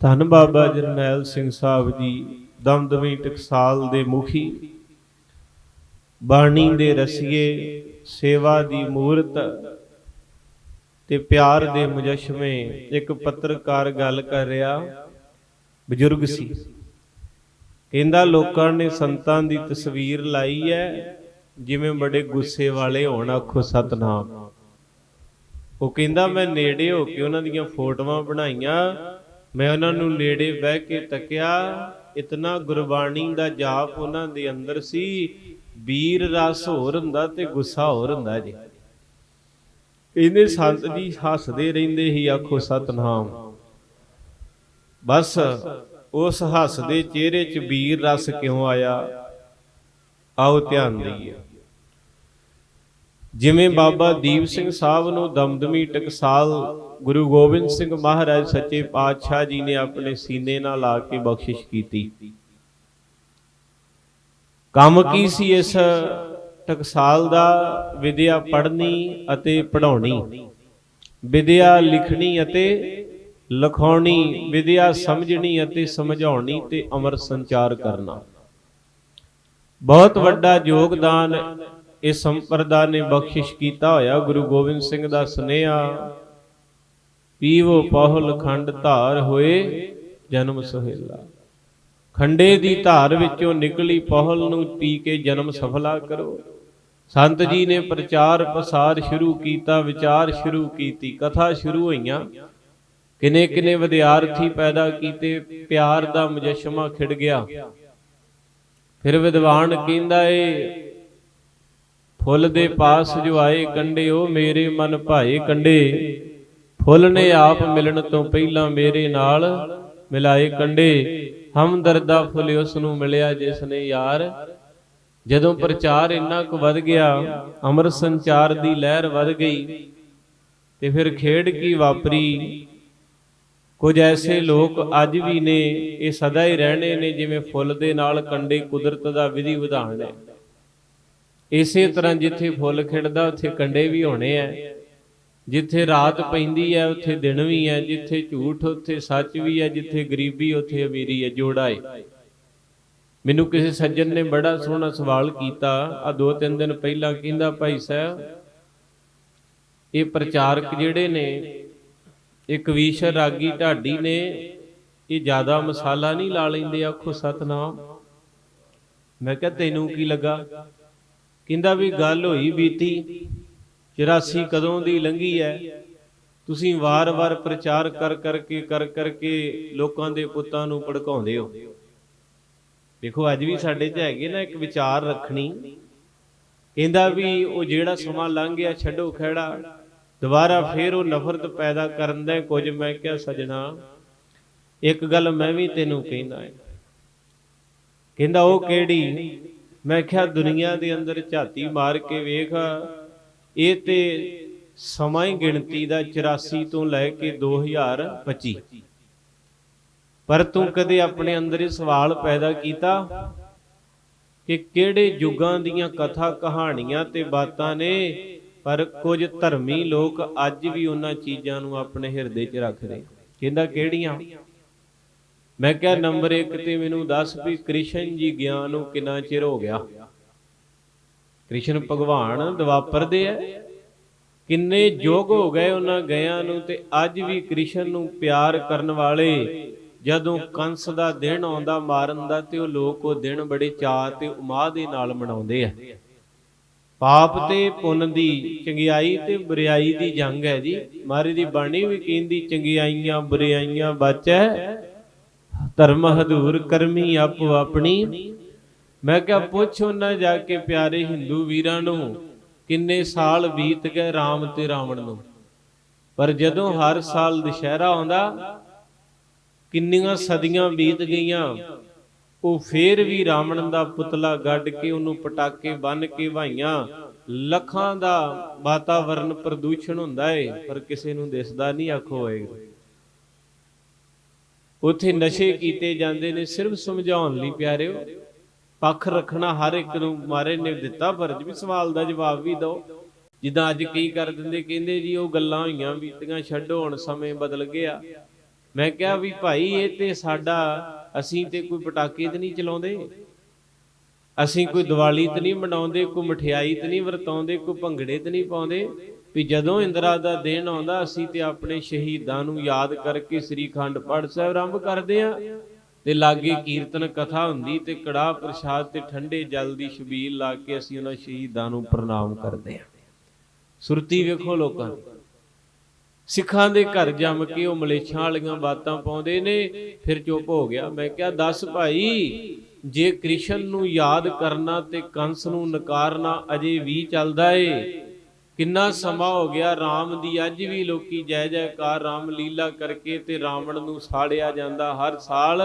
ਧੰਨ ਬਾਬਾ ਜਰਨੈਲ ਸਿੰਘ ਸਾਹਿਬ ਜੀ ਦਮਦਮੀ ਟਕਸਾਲ ਦੇ ਮੁਖੀ। ਬਾਣੀ ਦੇ ਰਸੀਏ, ਸੇਵਾ ਦੀ ਮੂਰਤ ਤੇ ਪਿਆਰ ਦੇ ਮੁਜਸ਼ਮੇ ਇੱਕ ਪੱਤਰਕਾਰ ਗੱਲ ਕਰ ਰਿਹਾ, ਬਜ਼ੁਰਗ ਸੀ। ਕਹਿੰਦਾ, ਲੋਕਾਂ ਨੇ ਸੰਤਾਂ ਦੀ ਤਸਵੀਰ ਲਾਈ ਹੈ, ਜਿਵੇਂ ਬੜੇ ਗੁੱਸੇ ਵਾਲੇ ਹੋਣ, ਆਖੋ ਸਤਨਾਮ। ਉਹ ਕਹਿੰਦਾ, ਮੈਂ ਨੇੜੇ ਹੋ ਕੇ ਉਹਨਾਂ ਦੀਆਂ ਫੋਟੋਆਂ ਬਣਾਈਆਂ ਮੈਂ ਉਹਨਾਂ ਨੂੰ ਨੇੜੇ ਬਹਿ ਕੇ ਤੱਕਿਆ ਇਤਨਾ ਗੁਰਬਾਣੀ ਦਾ ਜਾਪ ਉਹਨਾਂ ਦੇ ਅੰਦਰ ਸੀ। ਵੀਰ ਰਸ ਹੋਰ ਹੁੰਦਾ ਤੇ ਗੁੱਸਾ ਹੋਰ ਹੁੰਦਾ ਜੀ। ਇਹਨੇ ਸੰਤ ਜੀ ਹੱਸਦੇ ਰਹਿੰਦੇ ਹੀ ਆਖੋ, ਸਤਨਾਮ। ਬਸ ਉਸ ਹੱਸਦੇ ਚਿਹਰੇ 'ਚ ਵੀਰ ਰਸ ਕਿਉਂ ਆਇਆ? ਆਓ ਧਿਆਨ ਦਈਏ। ਜਿਵੇਂ ਬਾਬਾ ਦੀਪ ਸਿੰਘ ਸਾਹਿਬ ਨੂੰ ਦਮਦਮੀ ਟਕਸਾਲ ਗੁਰੂ ਗੋਬਿੰਦ ਸਿੰਘ ਮਹਾਰਾਜ ਸੱਚੇ ਪਾਤਸ਼ਾਹ ਜੀ ਨੇ ਆਪਣੇ ਸੀਨੇ ਨਾਲ ਲਾ ਕੇ ਬਖਸ਼ਿਸ਼ ਕੀਤੀ। ਕੰਮ ਕੀ ਸੀ ਇਸ ਟਕਸਾਲ ਦਾ? ਵਿਦਿਆ ਪੜ੍ਹਨੀ ਅਤੇ ਪੜ੍ਹਾਉਣੀ। ਵਿਦਿਆ ਲਿਖਣੀ ਅਤੇ ਲਿਖਾਉਣੀ। ਵਿਦਿਆ ਸਮਝਣੀ ਅਤੇ ਸਮਝਾਉਣੀ ਤੇ ਅਮਰ ਸੰਚਾਰ ਕਰਨਾ। ਬਹੁਤ ਵੱਡਾ ਯੋਗਦਾਨ ਇਸ ਸੰਪਰਦਾ ਨੇ ਬਖਸ਼ਿਸ਼ ਕੀਤਾ ਹੋਇਆ ਗੁਰੂ ਗੋਬਿੰਦ ਸਿੰਘ ਦਾ ਸੁਨੇਹਾ, ਪੀਵੋ ਪਹੁਲ ਖੰਡ ਧਾਰ ਹੋਏ ਜਨਮ ਸੁਹੇਲਾ। ਖੰਡੇ ਦੀ ਧਾਰ ਵਿੱਚੋਂ ਨਿਕਲੀ ਪਹੁਲ ਨੂੰ ਪੀ ਕੇ ਜਨਮ ਸਫਲਾ ਕਰੋ। ਸੰਤ ਜੀ ਨੇ ਪ੍ਰਚਾਰ ਪ੍ਰਸਾਰ ਸ਼ੁਰੂ ਕੀਤਾ, ਵਿਚਾਰ ਸ਼ੁਰੂ ਕੀਤੀ, ਕਥਾ ਸ਼ੁਰੂ ਹੋਈਆਂ। ਕਿਨੇ ਕਿਨੇ ਵਿਦਿਆਰਥੀ ਪੈਦਾ ਕੀਤੇ, ਪਿਆਰ ਦਾ ਮੁਜਸ਼ਮਾ ਖਿੜ ਗਿਆ। ਫਿਰ ਵਿਦਵਾਨ ਕਹਿੰਦਾ ਏ ਫੁੱਲ ਦੇ ਪਾਸ ਜੋ ਆਏ ਕੰਡੇ, ਉਹ ਮੇਰੇ ਮਨ ਭਾਏ ਕੰਡੇ। ਫੁੱਲ ਨੇ ਆਪ ਮਿਲਣ ਤੋਂ ਪਹਿਲਾਂ ਮੇਰੇ ਨਾਲ ਮਿਲਾਏ ਕੰਡੇ। ਹਮਦਰਦਾ ਫੁੱਲ ਉਸ ਨੂੰ ਮਿਲਿਆ ਜਿਸ ਨੇ ਯਾਰ। ਜਦੋਂ ਪ੍ਰਚਾਰ ਇੰਨਾ ਕੁ ਵੱਧ ਗਿਆ, ਅਮਰ ਸੰਚਾਰ ਦੀ ਲਹਿਰ ਵੱਧ ਗਈ। ਤੇ ਫਿਰ ਖੇਡ ਕੀ ਵਾਪਰੀ? ਕੁਝ ਐਸੇ ਲੋਕ ਅੱਜ ਵੀ ਨੇ, ਇਹ ਸਦਾ ਹੀ ਰਹਿਣੇ ਨੇ ਜਿਵੇਂ ਫੁੱਲ ਦੇ ਨਾਲ ਕੰਡੇ ਕੁਦਰਤ ਦਾ ਵਿਧੀ ਵਿਧਾਨ ਹੈ ਇਸੇ ਤਰ੍ਹਾਂ ਜਿੱਥੇ ਫੁੱਲ ਖਿੜਦਾ, ਉੱਥੇ ਕੰਡੇ ਵੀ ਹੋਣੇ ਆ। ਜਿੱਥੇ ਰਾਤ ਪੈਂਦੀ ਹੈ ਉੱਥੇ ਦਿਨ ਵੀ ਹੈ ਜਿੱਥੇ ਝੂਠ, ਉੱਥੇ ਸੱਚ ਵੀ ਹੈ ਜਿੱਥੇ ਗਰੀਬੀ, ਉੱਥੇ ਅਮੀਰੀ ਹੈ ਜੋੜਾ ਹੈ ਮੈਨੂੰ ਕਿਸੇ ਸੱਜਣ ਨੇ ਬੜਾ ਸੋਹਣਾ ਸਵਾਲ ਕੀਤਾ। ਆ ਦੋ ਤਿੰਨ ਦਿਨ ਪਹਿਲਾਂ ਕਹਿੰਦਾ, ਭਾਈ ਸਾਹਿਬ, ਇਹ ਪ੍ਰਚਾਰਕ ਜਿਹੜੇ ਨੇ, ਇਹ ਕਵੀਸ਼ਰ ਰਾਗੀ ਢਾਡੀ ਨੇ, ਇਹ ਜ਼ਿਆਦਾ ਮਸਾਲਾ ਨਹੀਂ ਲਾ ਲੈਂਦੇ। ਆਖੋ, ਸਤਨਾਮ। ਮੈਂ ਕਿਹਾ, ਤੈਨੂੰ ਕੀ ਲੱਗਾ? ਕਹਿੰਦਾ ਵੀ ਗੱਲ ਹੋਈ ਬੀਤੀ 84 ਕਦੋਂ ਦੀ ਲੰਗੀ ਹੈ ਤੁਸੀਂ ਵਾਰ-ਵਾਰ ਪ੍ਰਚਾਰ ਕਰ ਕਰਕੇ ਕਰ ਕਰਕੇ ਲੋਕਾਂ ਦੇ ਪੁੱਤਾਂ ਨੂੰ ਭੜਕਾਉਂਦੇ ਹੋ। ਦੇਖੋ, ਅੱਜ ਵੀ ਸਾਡੇ 'ਚ ਹੈਗੇ ਨਾ ਇੱਕ ਵਿਚਾਰ ਰੱਖਣੀ। ਕਹਿੰਦਾ ਵੀ ਉਹ ਜਿਹੜਾ ਸਮਾਂ ਲੰਘ ਗਿਆ, ਛੱਡੋ ਖਹਿੜਾ। ਦੁਬਾਰਾ ਫੇਰ ਉਹ ਨਫ਼ਰਤ ਪੈਦਾ ਕਰਨ ਦਾ ਕੁਝ ਮੈਂ ਕਿਹਾ, ਸਜਣਾ, ਇੱਕ ਗੱਲ ਮੈਂ ਵੀ ਤੈਨੂੰ ਕਹਿੰਦਾ ਹੈ ਕਹਿੰਦਾ, ਉਹ ਕਿਹੜੀ? ਮੈਂ ਕਿਹਾ ਦੁਨੀਆ ਦੇ ਅੰਦਰ ਝਾਤੀ ਮਾਰ ਕੇ ਵੇਖ, ਇਹ ਤੇ ਸਮਾਂ ਹੀ ਗਿਣਤੀ ਦਾ 84 ਤੋਂ ਲੈ ਕੇ 2025 ਪਰ ਤੂੰ ਕਦੇ ਆਪਣੇ ਅੰਦਰ ਇਹ ਸਵਾਲ ਪੈਦਾ ਕੀਤਾ ਕਿ ਕਿਹੜੇ ਯੁੱਗਾਂ ਦੀਆਂ ਕਥਾ ਕਹਾਣੀਆਂ ਤੇ ਬਾਤਾਂ ਨੇ, ਪਰ ਕੁਝ ਧਰਮੀ ਲੋਕ ਅੱਜ ਵੀ ਉਹਨਾਂ ਚੀਜ਼ਾਂ ਨੂੰ ਆਪਣੇ ਹਿਰਦੇ 'ਚ ਰੱਖਦੇ? ਕਹਿੰਦਾ ਕਿਹੜੀਆਂ? ਮੈਂ ਕਿਹਾ ਨੰਬਰ 1 ਤੇ ਮੈਨੂੰ ਦੱਸ ਵੀ ਕ੍ਰਿਸ਼ਨ ਜੀ ਗਿਆਨ ਨੂੰ ਕਿੰਨਾ ਚਿਰ ਹੋ ਗਿਆ? ਕ੍ਰਿਸ਼ਨ ਭਗਵਾਨ ਦਵਾਪਰ ਦੇ ਐ ਕਿੰਨੇ ਯੋਗ ਹੋ ਗਏ ਉਹਨਾਂ ਗਿਆਂ ਨੂੰ ਤੇ ਅੱਜ ਵੀ ਕ੍ਰਿਸ਼ਨ ਨੂੰ ਪਿਆਰ ਕਰਨ ਵਾਲੇ, ਜਦੋਂ ਕੰਸ ਦਾ ਦਿਨ ਆਉਂਦਾ ਮਾਰਨ ਦਾ ਤੇ ਉਹ ਲੋਕ ਉਹ ਦਿਨ ਬੜੇ ਚਾਅ ਤੇ ਉਮਾਦ ਦੇ ਨਾਲ ਮਨਾਉਂਦੇ ਆ। ਪਾਪ ਤੇ ਪੁੰਨ ਦੀ ਚੰਗਿਆਈ ਤੇ ਬੁਰਾਈ ਦੀ ਜੰਗ ਹੈ ਜੀ। ਮਾਰੀ ਦੀ ਬਾਣੀ ਵੀ ਕਹਿੰਦੀ, ਚੰਗਿਆਈਆਂ ਬੁਰਾਈਆਂ ਬਚੈ ਧਰਮ ਹਦੂਰ ਕਰਮੀ ਆਪੋ ਆਪਣੀ। ਮੈਂ ਕਿਹਾ, ਪੁੱਛ ਉਹਨਾਂ ਜਾ ਕੇ ਪਿਆਰੇ ਹਿੰਦੂ ਵੀਰਾਂ ਨੂੰ, ਕਿੰਨੇ ਸਾਲ ਬੀਤ ਗਏ RAM ਤੇ ਰਾਵਣ ਨੂੰ। ਪਰ ਜਦੋਂ ਹਰ ਸਾਲ ਦੁਸ਼ਹਿਰਾ ਆਉਂਦਾ, ਕਿੰਨੀਆਂ ਸਦੀਆਂ ਬੀਤ ਗਈਆਂ, ਉਹ ਫੇਰ ਵੀ ਰਾਵਣ ਦਾ ਪੁਤਲਾ ਗੱਡ ਕੇ ਉਹਨੂੰ ਪਟਾਕੇ ਬੰਨ ਕੇ ਵਾਈਆਂ ਲੱਖਾਂ ਦਾ ਵਾਤਾਵਰਨ ਪ੍ਰਦੂਸ਼ਣ ਹੁੰਦਾ ਏ, ਪਰ ਕਿਸੇ ਨੂੰ ਦਿਸਦਾ ਨਹੀਂ ਆਖੋ ਹੋਏਗਾ ਉੱਥੇ ਨਸ਼ੇ ਕੀਤੇ ਜਾਂਦੇ ਨੇ, ਸਿਰਫ ਸਮਝਾਉਣ ਲਈ ਪਿਆਰਿਓ। ਪੱਖ ਰੱਖਣਾ ਹਰ ਇੱਕ ਨੂੰ ਮਾਰੇ ਨੇ ਦਿੱਤਾ ਫਰਜ਼ ਵੀ ਸਵਾਲ ਦਾ ਜਵਾਬ ਵੀ ਦਿਓ। ਜਿੱਦਾਂ ਅੱਜ ਕੀ ਕਰ ਦਿੰਦੇ, ਕਹਿੰਦੇ ਜੀ, ਉਹ ਗੱਲਾਂ ਹੋਈਆਂ, ਬੀਤੀਆਂ, ਛੱਡੋ, ਹੁਣ ਸਮੇਂ ਬਦਲ ਗਿਆ। ਮੈਂ ਕਿਹਾ ਵੀ ਭਾਈ, ਇਹ ਤੇ ਸਾਡਾ, ਅਸੀਂ ਤੇ ਕੋਈ ਪਟਾਕੇ ਤੇ ਨਹੀਂ ਚਲਾਉਂਦੇ। ਅਸੀਂ ਕੋਈ ਦੀਵਾਲੀ ਤੇ ਨਹੀਂ ਮਨਾਉਂਦੇ, ਕੋਈ ਮਠਿਆਈ ਤੇ ਨਹੀਂ ਵਰਤਾਉਂਦੇ, ਕੋਈ ਭੰਗੜੇ ਤੇ ਨਹੀਂ ਪਾਉਂਦੇ। ਵੀ ਜਦੋਂ ਇੰਦਰਾ ਦਾ ਦਿਨ ਆਉਂਦਾ, ਅਸੀਂ ਤੇ ਆਪਣੇ ਸ਼ਹੀਦਾਂ ਨੂੰ ਯਾਦ ਕਰਕੇ ਸ੍ਰੀ ਖੰਡ ਪਾਠ ਸਾਹਿਬ ਆਰੰਭ ਕਰਦੇ ਆਂ ਤੇ ਲਾਗੇ ਕੀਰਤਨ ਕਥਾ ਹੁੰਦੀ ਤੇ ਕੜਾ ਪ੍ਰਸ਼ਾਦ ਤੇ ਠੰਡੇ ਜਲ ਦੀ ਛਬੀਲ ਲਾ ਕੇ ਅਸੀਂ ਉਹਨਾਂ ਸ਼ਹੀਦਾਂ ਨੂੰ ਪ੍ਰਣਾਮ ਕਰਦੇ ਆਂ ਸੁਰਤੀ ਵੇਖੋ ਲੋਕਾਂ ਦੀ। ਸਿੱਖਾਂ ਦੇ ਘਰ ਜੰਮ ਕੇ ਉਹ ਮਲੇਛਾਂ ਵਾਲੀਆਂ ਬਾਤਾਂ ਪਾਉਂਦੇ ਨੇ, ਫਿਰ ਚੁੱਪ ਹੋ ਗਿਆ। ਮੈਂ ਕਿਹਾ, ਦੱਸ ਭਾਈ, ਜੇ ਕ੍ਰਿਸ਼ਨ ਨੂੰ ਯਾਦ ਕਰਨਾ ਤੇ ਕੰਸ ਨੂੰ ਨਕਾਰਨਾ ਅਜੇ ਵੀ ਚੱਲਦਾ ਏ ਕਿੰਨਾ ਸਮਾਂ ਹੋ ਗਿਆ RAM ਦੀ, ਅੱਜ ਵੀ ਲੋਕੀ ਜੈ ਜੈਕਾਰ RAM ਲੀਲਾ ਕਰਕੇ ਤੇ ਰਾਵਣ ਨੂੰ ਸਾੜਿਆ ਜਾਂਦਾ। ਹਰ ਸਾਲ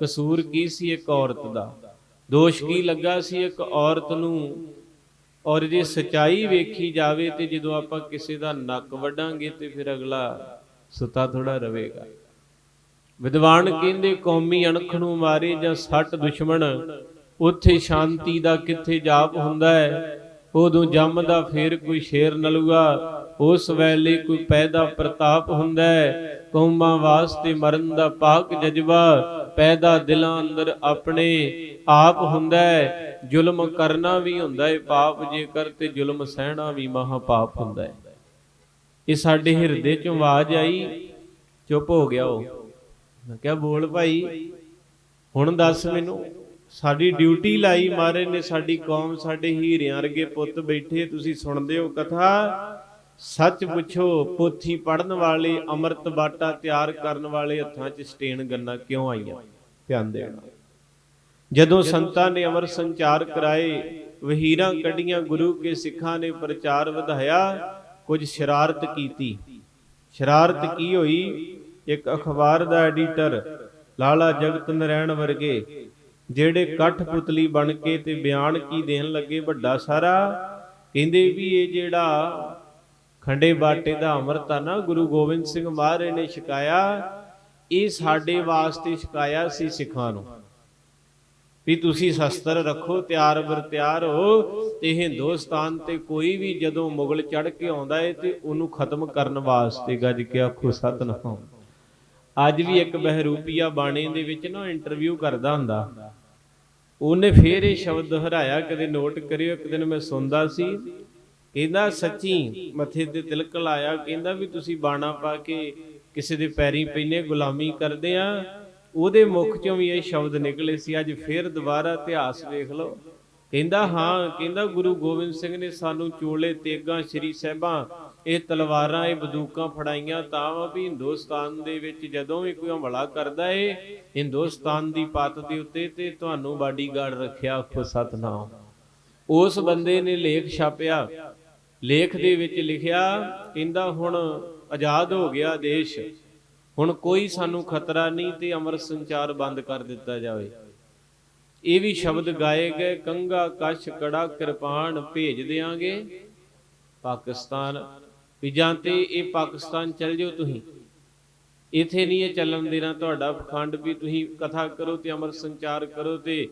ਕਸੂਰ ਕੀ ਸੀ ਇੱਕ ਔਰਤ ਦਾ? ਦੋਸ਼ ਕੀ ਲੱਗਾ ਸੀ ਇੱਕ ਔਰਤ ਨੂੰ? ਔਰ ਜੇ ਸਚਾਈ ਵੇਖੀ ਜਾਵੇ ਤੇ ਜਦੋਂ ਆਪਾਂ ਕਿਸੇ ਦਾ ਨੱਕ ਵੱਢਾਂਗੇ ਤੇ ਫਿਰ ਅਗਲਾ ਸੁੱਤਾ ਥੋੜਾ ਰਵੇਗਾ ਵਿਦਵਾਨ ਕਹਿੰਦੇ, ਕੌਮੀ ਅਣਖ ਨੂੰ ਮਾਰੇ ਜਾਂ ਸੱਟ ਦੁਸ਼ਮਣ, ਉੱਥੇ ਸ਼ਾਂਤੀ ਦਾ ਕਿੱਥੇ ਜਾਪ ਹੁੰਦਾ ਹੈ? ਉਦੋਂ ਜੰਮਦਾ ਫੇਰ ਕੋਈ ਸ਼ੇਰ ਨਲੂਗਾ ਉਸ ਵੇਲੇ ਕੋਈ ਪੈਦਾ ਪ੍ਰਤਾਪ ਹੁੰਦਾ ਕੌਮਾਂ ਵਾਸਤੇ ਮਰਨ ਦਾ ਪਾਕ ਜਜ਼ਬਾ ਪੈਦਾ ਦਿਲਾਂ ਅੰਦਰ ਆਪਣੇ ਆਪ ਹੁੰਦਾ ਜ਼ੁਲਮ ਕਰਨਾ ਵੀ ਹੁੰਦਾ ਹੈ, ਪਾਪ ਜੇਕਰ ਤੇ ਜ਼ੁਲਮ ਸਹਿਣਾ ਵੀ ਮਹਾ ਪਾਪ ਹੁੰਦਾ ਹੈ। ਇਹ ਸਾਡੇ ਹਿਰਦੇ ਚੋਂ ਆਵਾਜ਼ ਆਈ, ਚੁੱਪ ਹੋ ਗਿਆ ਉਹ। ਮੈਂ ਕਿਹਾ, ਬੋਲ ਭਾਈ, ਹੁਣ ਦੱਸ ਮੈਨੂੰ। ਸਾਡੀ ਡਿਊਟੀ ਲਾਈ ਮਾਰੇ ਨੇ ਸਾਡੀ ਕੌਮ, ਸਾਡੇ ਹੀਰਿਆਂ ਵਰਗੇ ਪੁੱਤ ਬੈਠੇ, ਤੁਸੀਂ ਸੁਣਦੇ ਹੋ ਕਥਾ? ਸੱਚ ਪੁੱਛੋ, ਪੋਥੀ ਪੜਨ ਵਾਲੇ, ਅੰਮ੍ਰਿਤ ਬਾਟਾ ਤਿਆਰ ਕਰਨ ਵਾਲੇ ਹੱਥਾਂ 'ਚ ਸਟੇਨ ਗੰਨਾ ਕਿਉਂ ਆਈਆਂ? ਧਿਆਨ ਦੇਣਾ। ਜਦੋਂ ਸੰਤਾਂ ਨੇ ਅਮਰ ਸੰਚਾਰ ਕਰਾਏ, ਵਹੀਰਾਂ ਕੱਢੀਆਂ, ਗੁਰੂ ਕੇ ਸਿੱਖਾਂ ਨੇ ਪ੍ਰਚਾਰ ਵਧਾਇਆ, ਕੁਝ ਸ਼ਰਾਰਤ ਕੀਤੀ। ਸ਼ਰਾਰਤ ਕੀ ਹੋਈ? ਇੱਕ ਅਖਬਾਰ ਦਾ ਐਡੀਟਰ, ਲਾਲਾ ਜਗਤ ਨਰੈਣ ਵਰਗੇ ਜਿਹੜੇ ਕੱਠ ਪੁਤਲੀ ਬਣ ਕੇ ਤੇ ਬਿਆਨ ਕੀ ਦੇਣ ਲੱਗੇ ਵੱਡਾ ਸਾਰਾ, ਕਹਿੰਦੇ ਵੀ ਇਹ ਜਿਹੜਾ ਖੰਡੇ ਬਾਟੇ ਦਾ ਅੰਮ੍ਰਿਤ ਆ ਨਾ, ਗੁਰੂ ਗੋਬਿੰਦ ਸਿੰਘ ਮਹਾਰਾਜ ਨੇ ਛਕਾਇਆ, ਇਹ ਸਾਡੇ ਵਾਸਤੇ ਛਕਾਇਆ ਸੀ ਸਿੱਖਾਂ ਨੂੰ। ਵੀ ਤੁਸੀਂ ਸ਼ਸਤਰ ਰੱਖੋ, ਤਿਆਰ ਬਰ ਤਿਆਰ ਹੋ ਤੇ ਹਿੰਦੁਸਤਾਨ ਤੇ ਕੋਈ ਵੀ ਜਦੋਂ ਮੁਗਲ ਚੜ ਕੇ ਆਉਂਦਾ ਏ ਤੇ ਉਹਨੂੰ ਖਤਮ ਕਰਨ ਵਾਸਤੇ ਗੱਜ ਕੇ ਆਖੋ, ਸਤਨਾਮ। ਅੱਜ ਵੀ ਇੱਕ ਬਹਿਰੂਪੀਆ ਬਾਣੀ ਦੇ ਵਿੱਚ ਨਾ ਇੰਟਰਵਿਊ ਕਰਦਾ ਹੁੰਦਾ। ਉਹਨੇ ਫੇਰ ਇਹ ਸ਼ਬਦ ਦੁਹਰਾਇਆ ਕਦੇ ਨੋਟ ਕਰਿਓ, ਇੱਕ ਦਿਨ ਮੈਂ ਸੁਣਦਾ ਸੀ। ਕਹਿੰਦਾ, ਸੱਚੀ ਮੱਥੇ ਤੇ ਤਿਲਕ ਲਾਇਆ। ਕਹਿੰਦਾ ਵੀ ਤੁਸੀਂ ਬਾਣਾ ਪਾ ਕੇ ਕਿਸੇ ਦੇ ਪੈਰੀ ਪੈਨੇ ਗੁਲਾਮੀ ਕਰਦੇ ਆ। ਉਹਦੇ ਮੁਖ ਚੋਂ ਵੀ ਇਹ ਸ਼ਬਦ ਨਿਕਲੇ ਸੀ। ਅੱਜ ਫੇਰ ਦੁਬਾਰਾ ਇਤਿਹਾਸ ਵੇਖ ਲਓ। ਕਹਿੰਦਾ, ਹਾਂ। ਕਹਿੰਦਾ, ਗੁਰੂ ਗੋਬਿੰਦ ਸਿੰਘ ਨੇ ਸਾਨੂੰ ਚੋਲੇ ਤੇਗਾਂ ਸ਼੍ਰੀ ਸਾਹਿਬਾਂ ਇਹ ਤਲਵਾਰਾਂ, ਇਹ ਬੰਦੂਕਾਂ ਫੜਾਈਆਂ ਤਾਂ ਵਾ ਵੀ ਹਿੰਦੁਸਤਾਨ ਦੇ ਵਿੱਚ ਜਦੋਂ ਵੀ ਕੋਈ ਹਮਲਾ ਕਰਦਾ ਏ, ਹਿੰਦੁਸਤਾਨ ਦੀ ਪੱਤ ਦੇ ਉੱਤੇ ਤੇ ਤੁਹਾਨੂੰ ਬਾਡੀਗਾਰਡ ਰੱਖਿਆ, ਆਖੋ ਸਤਨਾਮ। ਉਸ ਬੰਦੇ ਨੇ ਲੇਖ ਛਾਪਿਆ। ਲੇਖ ਦੇ ਵਿੱਚ ਲਿਖਿਆ, ਕਹਿੰਦਾ ਹੁਣ ਆਜ਼ਾਦ ਹੋ ਗਿਆ ਦੇਸ਼। ਹੁਣ ਕੋਈ ਸਾਨੂੰ ਖਤਰਾ ਨਹੀਂ ਤੇ ਅਮਰ ਸੰਚਾਰ ਬੰਦ ਕਰ ਦਿੱਤਾ ਜਾਵੇ। ਇਹ ਵੀ ਸ਼ਬਦ ਗਾਏ ਗਏ, ਕੰਗਾ, ਕਸ਼, ਕੜਾ, ਕਿਰਪਾਨ ਭੇਜ ਦੇਾਂਗੇ ਪਾਕਿਸਤਾਨ ਵੀ ਜਾਂ ਤੇ ਇਹ ਪਾਕਿਸਤਾਨ ਚੱਲ ਜਾਓ ਤੁਸੀਂ। ਇਥੇ ਨਹੀਂ ਇਹ ਚੱਲਣ ਦੇਣਾ ਤੁਹਾਡਾ ਪਖੰਡ ਵੀ ਤੁਸੀਂ ਕਥਾ ਕਰੋ ਤੇ ਅਮਰ ਸੰਚਾਰ ਕਰੋ ਤੇ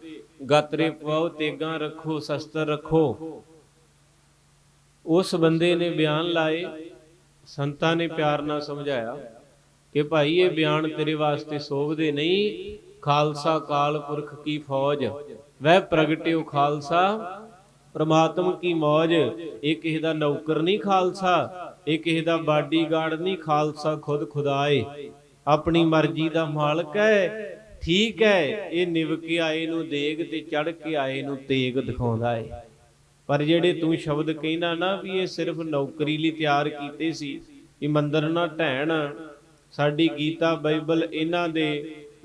ਗਾਤਰੇ ਪਵਾਓ, ਤੇਗਾਂ ਰੱਖੋ, ਸ਼ਸਤਰ ਰੱਖੋ। ਉਸ ਬੰਦੇ ਨੇ ਬਿਆਨ ਲਾਏ, ਸੰਤਾਂ ਨੇ ਪਿਆਰ ਨਾਲ ਸਮਝਾਇਆ ਕਿ ਭਾਈ ਇਹ ਬਿਆਨ ਤੇਰੇ ਵਾਸਤੇ ਸੋਭਦੇ ਨਹੀਂ, ਖਾਲਸਾ ਕਾਲ ਪੁਰਖ ਕੀ ਫੌਜ। ਵਹਿ ਪ੍ਰਗਟਿਓ ਖਾਲਸਾ, ਪ੍ਰਮਾਤਮ ਕੀ ਮੌਜ। ਇਹ ਕਿਸੇ ਦਾ ਨੌਕਰ ਨਹੀਂ ਖਾਲਸਾ। ਇਹ ਕਿਸੇ ਦਾ ਬਾਡੀਗਾਰਡ ਨਹੀਂ, ਖਾਲਸਾ ਖੁਦ ਖੁਦਾਏ। ਆਪਣੀ ਮਰਜ਼ੀ ਦਾ ਮਾਲਕ ਹੈ। ਠੀਕ ਹੈ, ਇਹ ਨਿਵ ਕੇ ਆਏ ਨੂੰ ਦੇਗ ਤੇ ਚੜ ਕੇ ਆਏ ਨੂੰ ਤੇਗ ਦਿਖਾਉਂਦਾ ਹੈ ਪਰ ਜਿਹੜੇ ਤੂੰ ਸ਼ਬਦ ਕਹਿੰਦਾ ਨਾ ਵੀ ਇਹ ਸਿਰਫ ਨੌਕਰੀ ਲਈ ਤਿਆਰ ਕੀਤੇ ਸੀ ਇਹ ਮੰਦਰ ਨਾ ਢਹਿਣ, ਸਾਡੀ ਗੀਤਾ, ਬਾਈਬਲ ਇਹਨਾਂ ਦੇ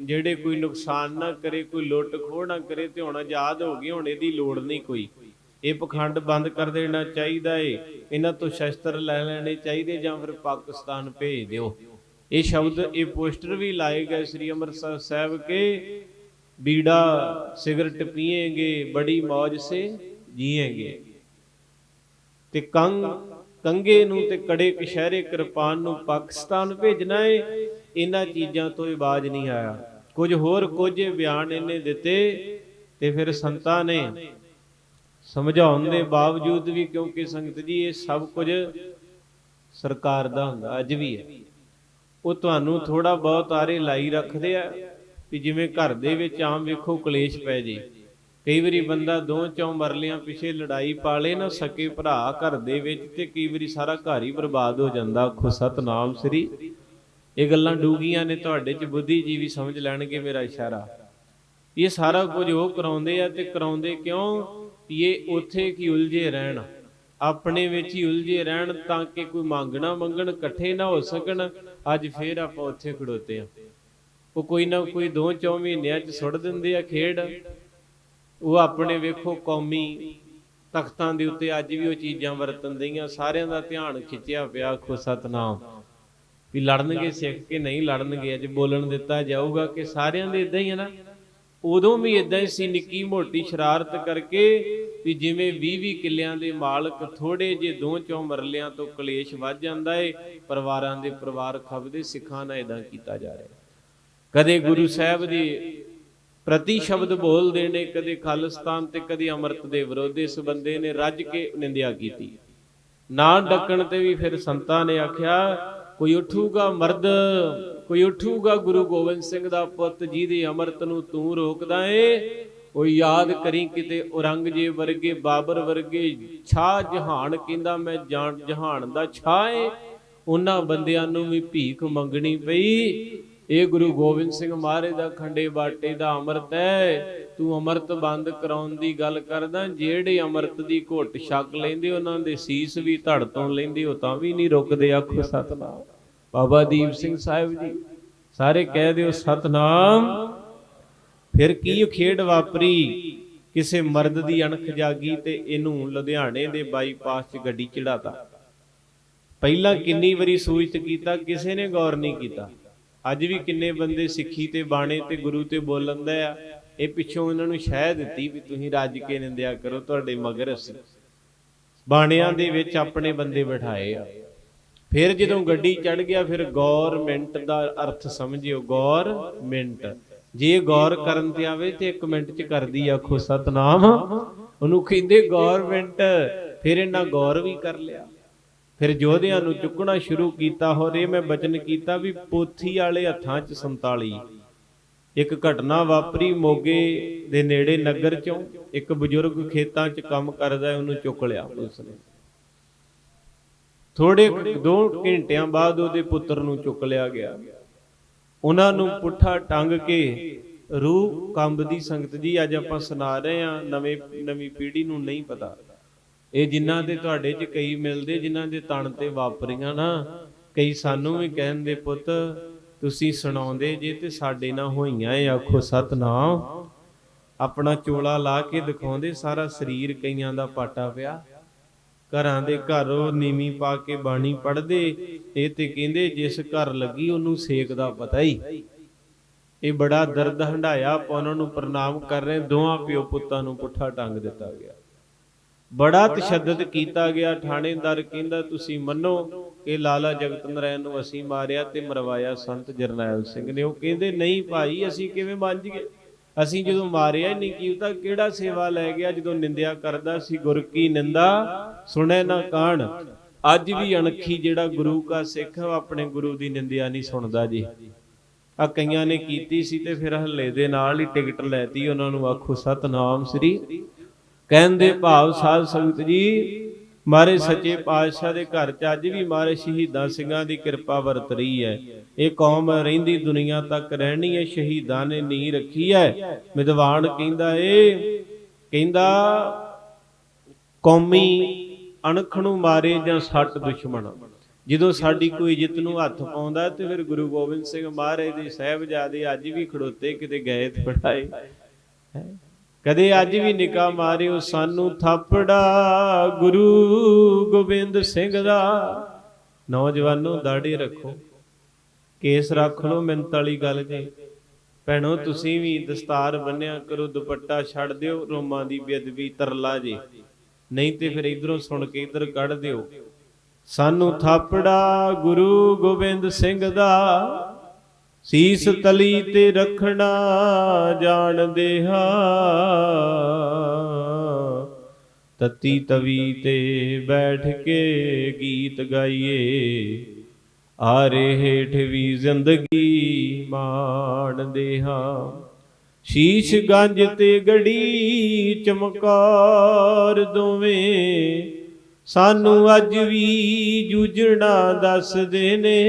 ਜਿਹੜੇ ਕੋਈ ਨੁਕਸਾਨ ਨਾ ਕਰੇ, ਕੋਈ ਲੁੱਟ ਖੋਹ ਨਾ ਕਰੇ ਤੇ ਹੁਣ ਆਜ਼ਾਦ ਹੋ ਗਏ, ਹੁਣ ਇਹਦੀ ਲੋੜ ਨਹੀਂ ਕੋਈ। ਇਹ ਪਖੰਡ ਬੰਦ ਕਰ ਦੇਣਾ ਚਾਹੀਦਾ ਏ। ਇਹਨਾਂ ਤੋਂ ਸ਼ਸਤਰ ਲੈ ਲੈਣੇ ਚਾਹੀਦੇ ਜਾਂ ਫਿਰ ਪਾਕਿਸਤਾਨ ਭੇਜ ਦਿਓ। ਇਹ ਸ਼ਬਦ, ਇਹ ਪੋਸਟਰ ਵੀ ਲਾਏ ਗਏ ਸ੍ਰੀ ਅੰਮ੍ਰਿਤਸਰ ਸਾਹਿਬ ਕੇ। ਬੀੜਾ ਸਿਗਰਟ ਪੀਏਗੇ ਬੜੀ ਮौज ਸੇ ਜੀਏਗੇ। ਤੇ ਕੰਗ, ਕੰਗੇ ਨੂੰ ਤੇ ਕੜੇ ਕਸ਼ਹਿਰੇ ਕਿਰਪਾਨ ਨੂੰ ਪਾਕਿਸਤਾਨ ਭੇਜਣਾ ਏ। ਇਹਨਾਂ ਚੀਜ਼ਾਂ ਤੋਂ ਆਵਾਜ਼ ਨਹੀਂ ਆਇਆ। ਕੁਝ ਹੋਰ ਕੁਝ ਬਿਆਨ ਇਹਨੇ ਦਿੱਤੇ ਤੇ ਫਿਰ ਸੰਤਾਂ ਨੇ ਸਮਝਾਉਣ ਦੇ ਬਾਵਜੂਦ ਵੀ ਕਿਉਂਕਿ ਸੰਗਤ ਜੀ, ਇਹ ਸਭ ਕੁਝ ਸਰਕਾਰ ਦਾ ਹੁੰਦਾ, ਅੱਜ ਵੀ ਹੈ। ਉਹ ਤੁਹਾਨੂੰ ਥੋੜਾ ਬਹੁਤ ਆਰੇ ਲਾਈ ਰੱਖਦੇ ਆ ਵੀ ਜਿਵੇਂ ਘਰ ਦੇ ਵਿੱਚ ਆਮ ਵੇਖੋ ਕਲੇਸ਼ ਪੈ ਜੇ। ਕਈ ਵਾਰੀ ਬੰਦਾ ਦੋ ਚੌਂ ਮਰਲਿਆਂ ਪਿਛੇ ਲੜਾਈ ਪਾ ਪਾਲੇ ਨਾ ਸਕੇ ਭਰਾ ਘਰ ਦੇ ਵਿੱਚ ਤੇ ਕਈ ਵਾਰੀ ਸਾਰਾ ਘਰ ਹੀ ਬਰਬਾਦ ਹੋ ਜਾਂਦਾ। ਆਖੋ, ਸਤਨਾਮ ਸ੍ਰੀ। ਇਹ ਗੱਲਾਂ ਡੂਗੀਆਂ ਨੇ, ਤੁਹਾਡੇ ਚ ਬੁੱਧੀਜੀਵੀ ਸਮਝ ਲੈਣਗੇ ਮੇਰਾ ਇਸ਼ਾਰਾ। ਇਹ ਸਾਰਾ ਕੁਝ ਉਹ ਕਰਾਉਂਦੇ ਆ ਤੇ ਕਰਾਉਂਦੇ ਕਿਉਂ? ਇਹ ਉੱਥੇ ਕੀ ਉਲਝੇ ਰਹਿਣ? ਆਪਣੇ ਵਿੱਚ ਹੀ ਉਲਝੇ ਰਹਿਣ ਤਾਂ ਕਿ ਕੋਈ ਮੰਗਣਾ ਮੰਗਣ, ਇਕੱਠੇ ਨਾ ਹੋ ਸਕਣ। ਅੱਜ ਫੇਰ ਆਪਾਂ ਉੱਥੇ ਖੜੋਤੇ ਆ। ਉਹ ਕੋਈ ਨਾ ਕੋਈ ਦੋ ਚੌ ਮਹੀਨਿਆਂ ਚ ਸੁੱਟ ਦਿੰਦੇ ਆ ਖੇਡ। ਉਹ ਆਪਣੇ ਵੇਖੋ ਕੌਮੀ ਤਖਤਾਂ ਦੇ ਉੱਤੇ ਅੱਜ ਵੀ ਉਹ ਚੀਜ਼ਾਂ ਵਰਤਨ ਦਈਆਂ। ਸਾਰਿਆਂ ਦਾ ਧਿਆਨ ਖਿੱਚਿਆ ਪਿਆ ਖੋ ਸਤਨਾਮ। ਵੀ ਲੜਨਗੇ ਸਿੱਖ ਕੇ ਨਹੀਂ ਲੜਨਗੇ, ਅੱਜ ਬੋਲਣ ਦਿੱਤਾ ਜਾਊਗਾ ਕਿ ਸਾਰਿਆਂ ਦੇ ਇਦਾਂ ਹੀ ਹੈ ਨਾ। ਉਦੋਂ ਵੀ ਇਦਾਂ ਹੀ ਸੀ, ਨਿੱਕੀ ਮੋਟੀ ਸ਼ਰਾਰਤ ਕਰਕੇ ਵੀ ਜਿਵੇਂ 20-20 ਕਿੱਲਿਆਂ ਦੇ ਮਾਲਕ ਥੋੜੇ ਜੇ ਦੋ ਚੌ ਮਰਲਿਆਂ ਤੋਂ ਕਲੇਸ਼ ਵੱਜ ਜਾਂਦਾ ਏ, ਪਰਿਵਾਰਾਂ ਦੇ ਪਰਿਵਾਰ ਖਬਦੇ ਸਿੱਖਾਂ ਨਾਲ ਇਦਾਂ ਕੀਤਾ ਜਾ ਰਿਹਾ। ਕਦੇ ਗੁਰੂ ਸਾਹਿਬ ਦੇ ਪ੍ਰਤੀ ਸ਼ਬਦ ਬੋਲਦੇ ਨੇ, ਕਦੇ ਖਾਲਿਸਤਾਨ ਤੇ ਕਦੇ ਅੰਮ੍ਰਿਤ ਦੇ ਵਿਰੋਧੀ ਇਸ ਬੰਦੇ ਨੇ ਰੱਜ ਕੇ ਨਿੰਦਿਆ ਕੀਤੀ। ਨਾ ਡੱਕਣ ਤੇ ਵੀ ਫਿਰ ਸੰਤਾਂ ਨੇ ਆਖਿਆ, ਕੋਈ ਉਠੂਗਾ ਮਰਦ ਕੋਈ ਉਠੂਗਾ ਗੁਰੂ ਗੋਬਿੰਦ ਸਿੰਘ ਦਾ ਪੁੱਤ ਜਿਹਦੇ ਅੰਮ੍ਰਿਤ ਨੂੰ ਤੂੰ ਰੋਕਦਾ ਏ, ਉਹ ਯਾਦ ਕਰੀ ਕਿਤੇ ਔਰੰਗਜ਼ੇਬ ਵਰਗੇ, ਬਾਬਰ ਵਰਗੇ ਛਾ ਜਹਾਨ ਕਹਿੰਦਾ ਮੈਂ ਜਾਣ, ਜਹਾਨ ਦਾ ਛਾ ਏ, ਉਹਨਾਂ ਬੰਦਿਆਂ ਨੂੰ ਵੀ ਭੀਖ ਮੰਗਣੀ ਪਈ। ਇਹ ਗੁਰੂ ਗੋਬਿੰਦ ਸਿੰਘ ਮਹਾਰਾਜ ਦਾ ਖੰਡੇ ਬਾਟੇ ਦਾ ਅੰਮ੍ਰਿਤ ਹੈ। ਤੂੰ ਅੰਮ੍ਰਿਤ ਬੰਦ ਕਰਾਉਣ ਦੀ ਗੱਲ ਕਰਦਾ, ਜਿਹੜੇ ਅੰਮ੍ਰਿਤ ਦੀ ਘੁੱਟ ਛਕ ਲੈਂਦੇ, ਉਹਨਾਂ ਦੇ ਸੀਸ ਵੀ ਧੜ ਤੋਂ ਲੈਂਦੇ, ਉਹ ਤਾਂ ਵੀ ਨਹੀਂ ਰੁਕਦੇ, ਆਖੋ ਸਤਨਾਮ। ਬਾਬਾ ਦੀਪ ਸਿੰਘ ਸਾਹਿਬ ਜੀ, ਸਾਰੇ ਕਹਿ ਦਿਓ ਸਤਨਾਮ। ਫਿਰ ਕੀ ਖੇਡ ਵਾਪਰੀ? ਕਿਸੇ ਮਰਦ ਦੀ ਅਣਖ ਜਾਗੀ ਤੇ ਇਹਨੂੰ ਲੁਧਿਆਣੇ ਦੇ ਬਾਈਪਾਸ 'ਚ ਗੱਡੀ ਚੜਾਤਾ ਪਹਿਲਾਂ ਕਿੰਨੀ ਵਾਰੀ ਸੂਚਿਤ ਕੀਤਾ, ਕਿਸੇ ਨੇ ਗੌਰ ਨਹੀਂ ਕੀਤਾ। ਅੱਜ ਵੀ ਕਿੰਨੇ ਬੰਦੇ ਸਿੱਖੀ ਤੇ ਬਾਣੇ ਤੇ ਗੁਰੂ ਤੇ ਬੋਲਣ ਦਾ ਆ। ਇਹ ਪਿੱਛੋਂ ਇਹਨਾਂ ਨੂੰ ਸ਼ਹਿ ਦਿੱਤੀ ਵੀ ਤੁਸੀਂ ਰੱਜ ਕੇ ਨਿੰਦਿਆ ਕਰੋ, ਤੁਹਾਡੇ ਮਗਰ ਅਸੀਂ। ਬਾਣਿਆਂ ਦੇ ਵਿੱਚ ਆਪਣੇ ਬੰਦੇ ਬਿਠਾਏ ਆ। ਫਿਰ ਜਦੋਂ ਗੱਡੀ ਚੜ ਗਿਆ, ਫਿਰ ਗੌਰਮੈਂਟ ਦਾ ਅਰਥ ਸਮਝਿਓ, ਗੌਰਮੈਂਟ। ਜੇ ਗੌਰ ਕਰਨ ਤੇ ਆਵੇ ਤੇ 1 ਮਿੰਟ ਚ ਕਰਦੀ ਆਖੋ, ਸਤਨਾਮ। ਉਹਨੂੰ ਕਹਿੰਦੇ ਗੌਰਮੈਂਟ। ਫਿਰ ਇਹਨਾਂ ਗੌਰ ਵੀ ਕਰ ਲਿਆ। ਫਿਰ ਯੋਧਿਆਂ ਨੂੰ ਚੁੱਕਣਾ ਸ਼ੁਰੂ ਕੀਤਾ, ਹੋਰ ਇਹ ਮੈਂ ਬਚਨ ਕੀਤਾ ਵੀ ਪੋਥੀ ਵਾਲੇ ਹੱਥਾਂ 'ਚ 47 ਇੱਕ ਘਟਨਾ ਵਾਪਰੀ ਮੋਗੇ ਦੇ ਨੇੜੇ ਨਗਰ 'ਚੋਂ। ਇੱਕ ਬਜ਼ੁਰਗ ਖੇਤਾਂ 'ਚ ਕੰਮ ਕਰਦਾ, ਉਹਨੂੰ ਚੁੱਕ ਲਿਆ ਪੁਲਿਸ ਨੇ। ਥੋੜੇ 2 ਘੰਟਿਆਂ ਬਾਅਦ ਉਹਦੇ ਪੁੱਤਰ ਨੂੰ ਚੁੱਕ ਲਿਆ ਗਿਆ। ਉਹਨਾਂ ਨੂੰ ਪੁੱਠਾ ਟੰਗ ਕੇ ਰੂਹ ਕੰਬਦੀ ਸੰਗਤ ਜੀ ਅੱਜ ਆਪਾਂ ਸੁਣਾ ਰਹੇ ਆ ਨਵੇਂ, ਨਵੀਂ ਪੀੜ੍ਹੀ ਨੂੰ ਨਹੀਂ ਪਤਾ। ਇਹ ਜਿਨ੍ਹਾਂ ਦੇ ਤੁਹਾਡੇ 'ਚ ਕਈ ਮਿਲਦੇ, ਜਿਨ੍ਹਾਂ ਦੇ ਤਣ ਤੇ ਵਾਪਰੀਆਂ ਨਾ, ਕਈ ਸਾਨੂੰ ਵੀ ਕਹਿਣ ਦੇ ਪੁੱਤ, ਤੁਸੀਂ ਸੁਣਾਉਂਦੇ ਜੇ ਤੇ ਸਾਡੇ ਨਾਲ ਹੋਈਆਂ ਏ ਆਖੋ ਸਤਨਾਮ। ਆਪਣਾ ਚੋਲਾ ਲਾ ਕੇ ਦਿਖਾਉਂਦੇ, ਸਾਰਾ ਸਰੀਰ ਕਈਆਂ ਦਾ ਪਾਟਾ ਪਿਆ। ਘਰਾਂ ਦੇ ਘਰ ਉਹ ਨੀਵੀਂ ਪਾ ਕੇ ਬਾਣੀ ਪੜਦੇ ਇਹ ਤੇ ਕਹਿੰਦੇ ਜਿਸ ਘਰ ਲੱਗੀ ਉਹਨੂੰ ਸੇਕ ਦਾ ਪਤਾ ਹੀ ਇਹ ਬੜਾ ਦਰਦ ਹੰਡਾਇਆ ਆਪਾਂ ਉਹਨਾਂ ਨੂੰ, ਪ੍ਰਣਾਮ ਕਰ ਰਹੇ ਦੋਹਾਂ ਪਿਓ ਪੁੱਤਾਂ ਨੂੰ ਪੁੱਠਾ ਟੰਗ ਦਿੱਤਾ ਗਿਆ। ਬੜਾ ਤਸ਼ੱਦਦ ਕੀਤਾ ਗਿਆ, ਥਾਣੇਦਾਰ ਕਹਿੰਦਾ, ਤੁਸੀਂ ਮੰਨੋ ਕਿ ਲਾਲਾ ਜਗਤ ਨਰਾਇਣ ਨੂੰ ਅਸੀਂ ਮਾਰਿਆ ਤੇ ਮਰਵਾਇਆ ਸੰਤ ਜਰਨੈਲ ਸਿੰਘ ਨੇ। ਉਹ ਕਹਿੰਦੇ, ਨਹੀਂ ਭਾਈ, ਅਸੀਂ ਕਿਵੇਂ ਮੰਨ ਜੀਏ ਅਸੀਂ ਜਦੋਂ ਮਾਰਿਆ ਹੀ ਨਹੀਂ ਕੀਤਾ ਕਿਹੜਾ ਸੇਵਾ ਲੈ ਗਿਆ ਜਦੋਂ ਨਿੰਦਿਆ ਕਰਦਾ ਸੀ, ਗੁਰ ਕੀ ਨਿੰਦਾ? ਸੁਣੇ ਨਾ ਕਾਣ। ਅੱਜ ਵੀ ਅਣਖੀ ਜਿਹੜਾ ਗੁਰੂ ਕਾ ਸਿੱਖ ਆਪਣੇ ਗੁਰੂ ਦੀ ਨਿੰਦਿਆ ਨਹੀਂ ਸੁਣਦਾ ਜੀ। ਆ ਕਈਆਂ ਨੇ ਕੀਤੀ ਸੀ ਤੇ ਫਿਰ ਹੱਲੇ ਦੇ ਨਾਲ ਹੀ ਟਿਕਟ ਲੈਤੀ ਉਹਨਾਂ ਨੂੰ, ਆਖੋ, ਸਤਨਾਮ ਸ੍ਰੀ। ਕਹਿੰਦੇ ਭਾਵ ਸਾਧ ਸੰਗਤ ਜੀ, ਮਾਰੇ ਸੱਚੇ ਪਾਤਸ਼ਾਹ ਦੇ ਘਰ ਚ ਅੱਜ ਵੀ ਮਾਰੇ ਸ਼ਹੀਦਾਂ ਸਿੰਘਾਂ ਦੀ ਕਿਰਪਾ ਵਰਤ ਰਹੀ ਹੈ। ਇਹ ਕੌਮ ਰਹਿੰਦੀ ਦੁਨੀਆ ਤੱਕ ਰਹਿਣੀ ਹੈ, ਸ਼ਹੀਦਾਂ ਨੇ ਨੀ ਰੱਖੀ ਹੈ। ਵਿਦਵਾਨ ਕਹਿੰਦਾ ਏ, ਕਹਿੰਦਾ, ਕੌਮੀ ਅਣਖ ਨੂੰ ਮਾਰੇ ਜਾਂ ਸੱਟ ਦੁਸ਼ਮਣ। ਜਦੋਂ ਸਾਡੀ ਕੋਈ ਇੱਜ਼ਤ ਨੂੰ ਹੱਥ ਪਾਉਂਦਾ ਤੇ ਫਿਰ ਗੁਰੂ ਗੋਬਿੰਦ ਸਿੰਘ ਮਹਾਰਾਜ ਦੇ ਸਹਿਬਜ਼ਾਦੇ ਅੱਜ ਵੀ ਖੜੋਤੇ ਕਿਤੇ ਗਏ ਫੜਾਏ ਕਦੇ ਅੱਜ ਵੀ ਨਿਕਾ ਮਾਰਿਓ, ਸਾਨੂੰ ਥਾਪੜਾ ਗੁਰੂ ਗੋਬਿੰਦ ਸਿੰਘ ਦਾ। ਨੌਜਵਾਨੋ ਦਾੜੀ ਰੱਖੋ। ਕੇਸ ਰੱਖ ਲਓ ਮਿੰਤ ਵਾਲੀ ਗੱਲ ਜੇ। ਭੈਣੋ, ਤੁਸੀਂ ਵੀ ਦਸਤਾਰ ਬੰਨਿਆ ਕਰੋ, ਦੁਪੱਟਾ ਛੱਡ ਦਿਓ, ਰੋਮਾਂ ਦੀ ਬੇਅਦਬੀ ਤਰਲਾ ਜੇ। ਨਹੀਂ ਤੇ ਫਿਰ ਇਧਰੋਂ ਸੁਣ ਕੇ ਇਧਰ ਕੱਢ ਦਿਓ। ਸਾਨੂੰ ਥਾਪੜਾ ਗੁਰੂ ਗੋਬਿੰਦ ਸਿੰਘ ਦਾ, ਸੀਸ ਤਲੀ ਤੇ ਰੱਖਣਾ ਜਾਣਦੇ ਹਾਂ। ਤਤੀ ਤਵੀ ਤੇ ਬੈਠ ਕੇ ਗੀਤ ਗਾਈਏ। ਆਰੇ ਹੇਠ ਵੀ ਜ਼ਿੰਦਗੀ ਮਾਣਦੇ ਹਾਂ ਸ਼ੀਸ਼ ਗੰਜ ਤੇ ਗੜੀ ਚਮਕਾਰ ਦੋਵੇਂ। ਸਾਨੂੰ ਅੱਜ ਵੀ ਜੂਝਣਾ ਦੱਸਦੇ ਨੇ।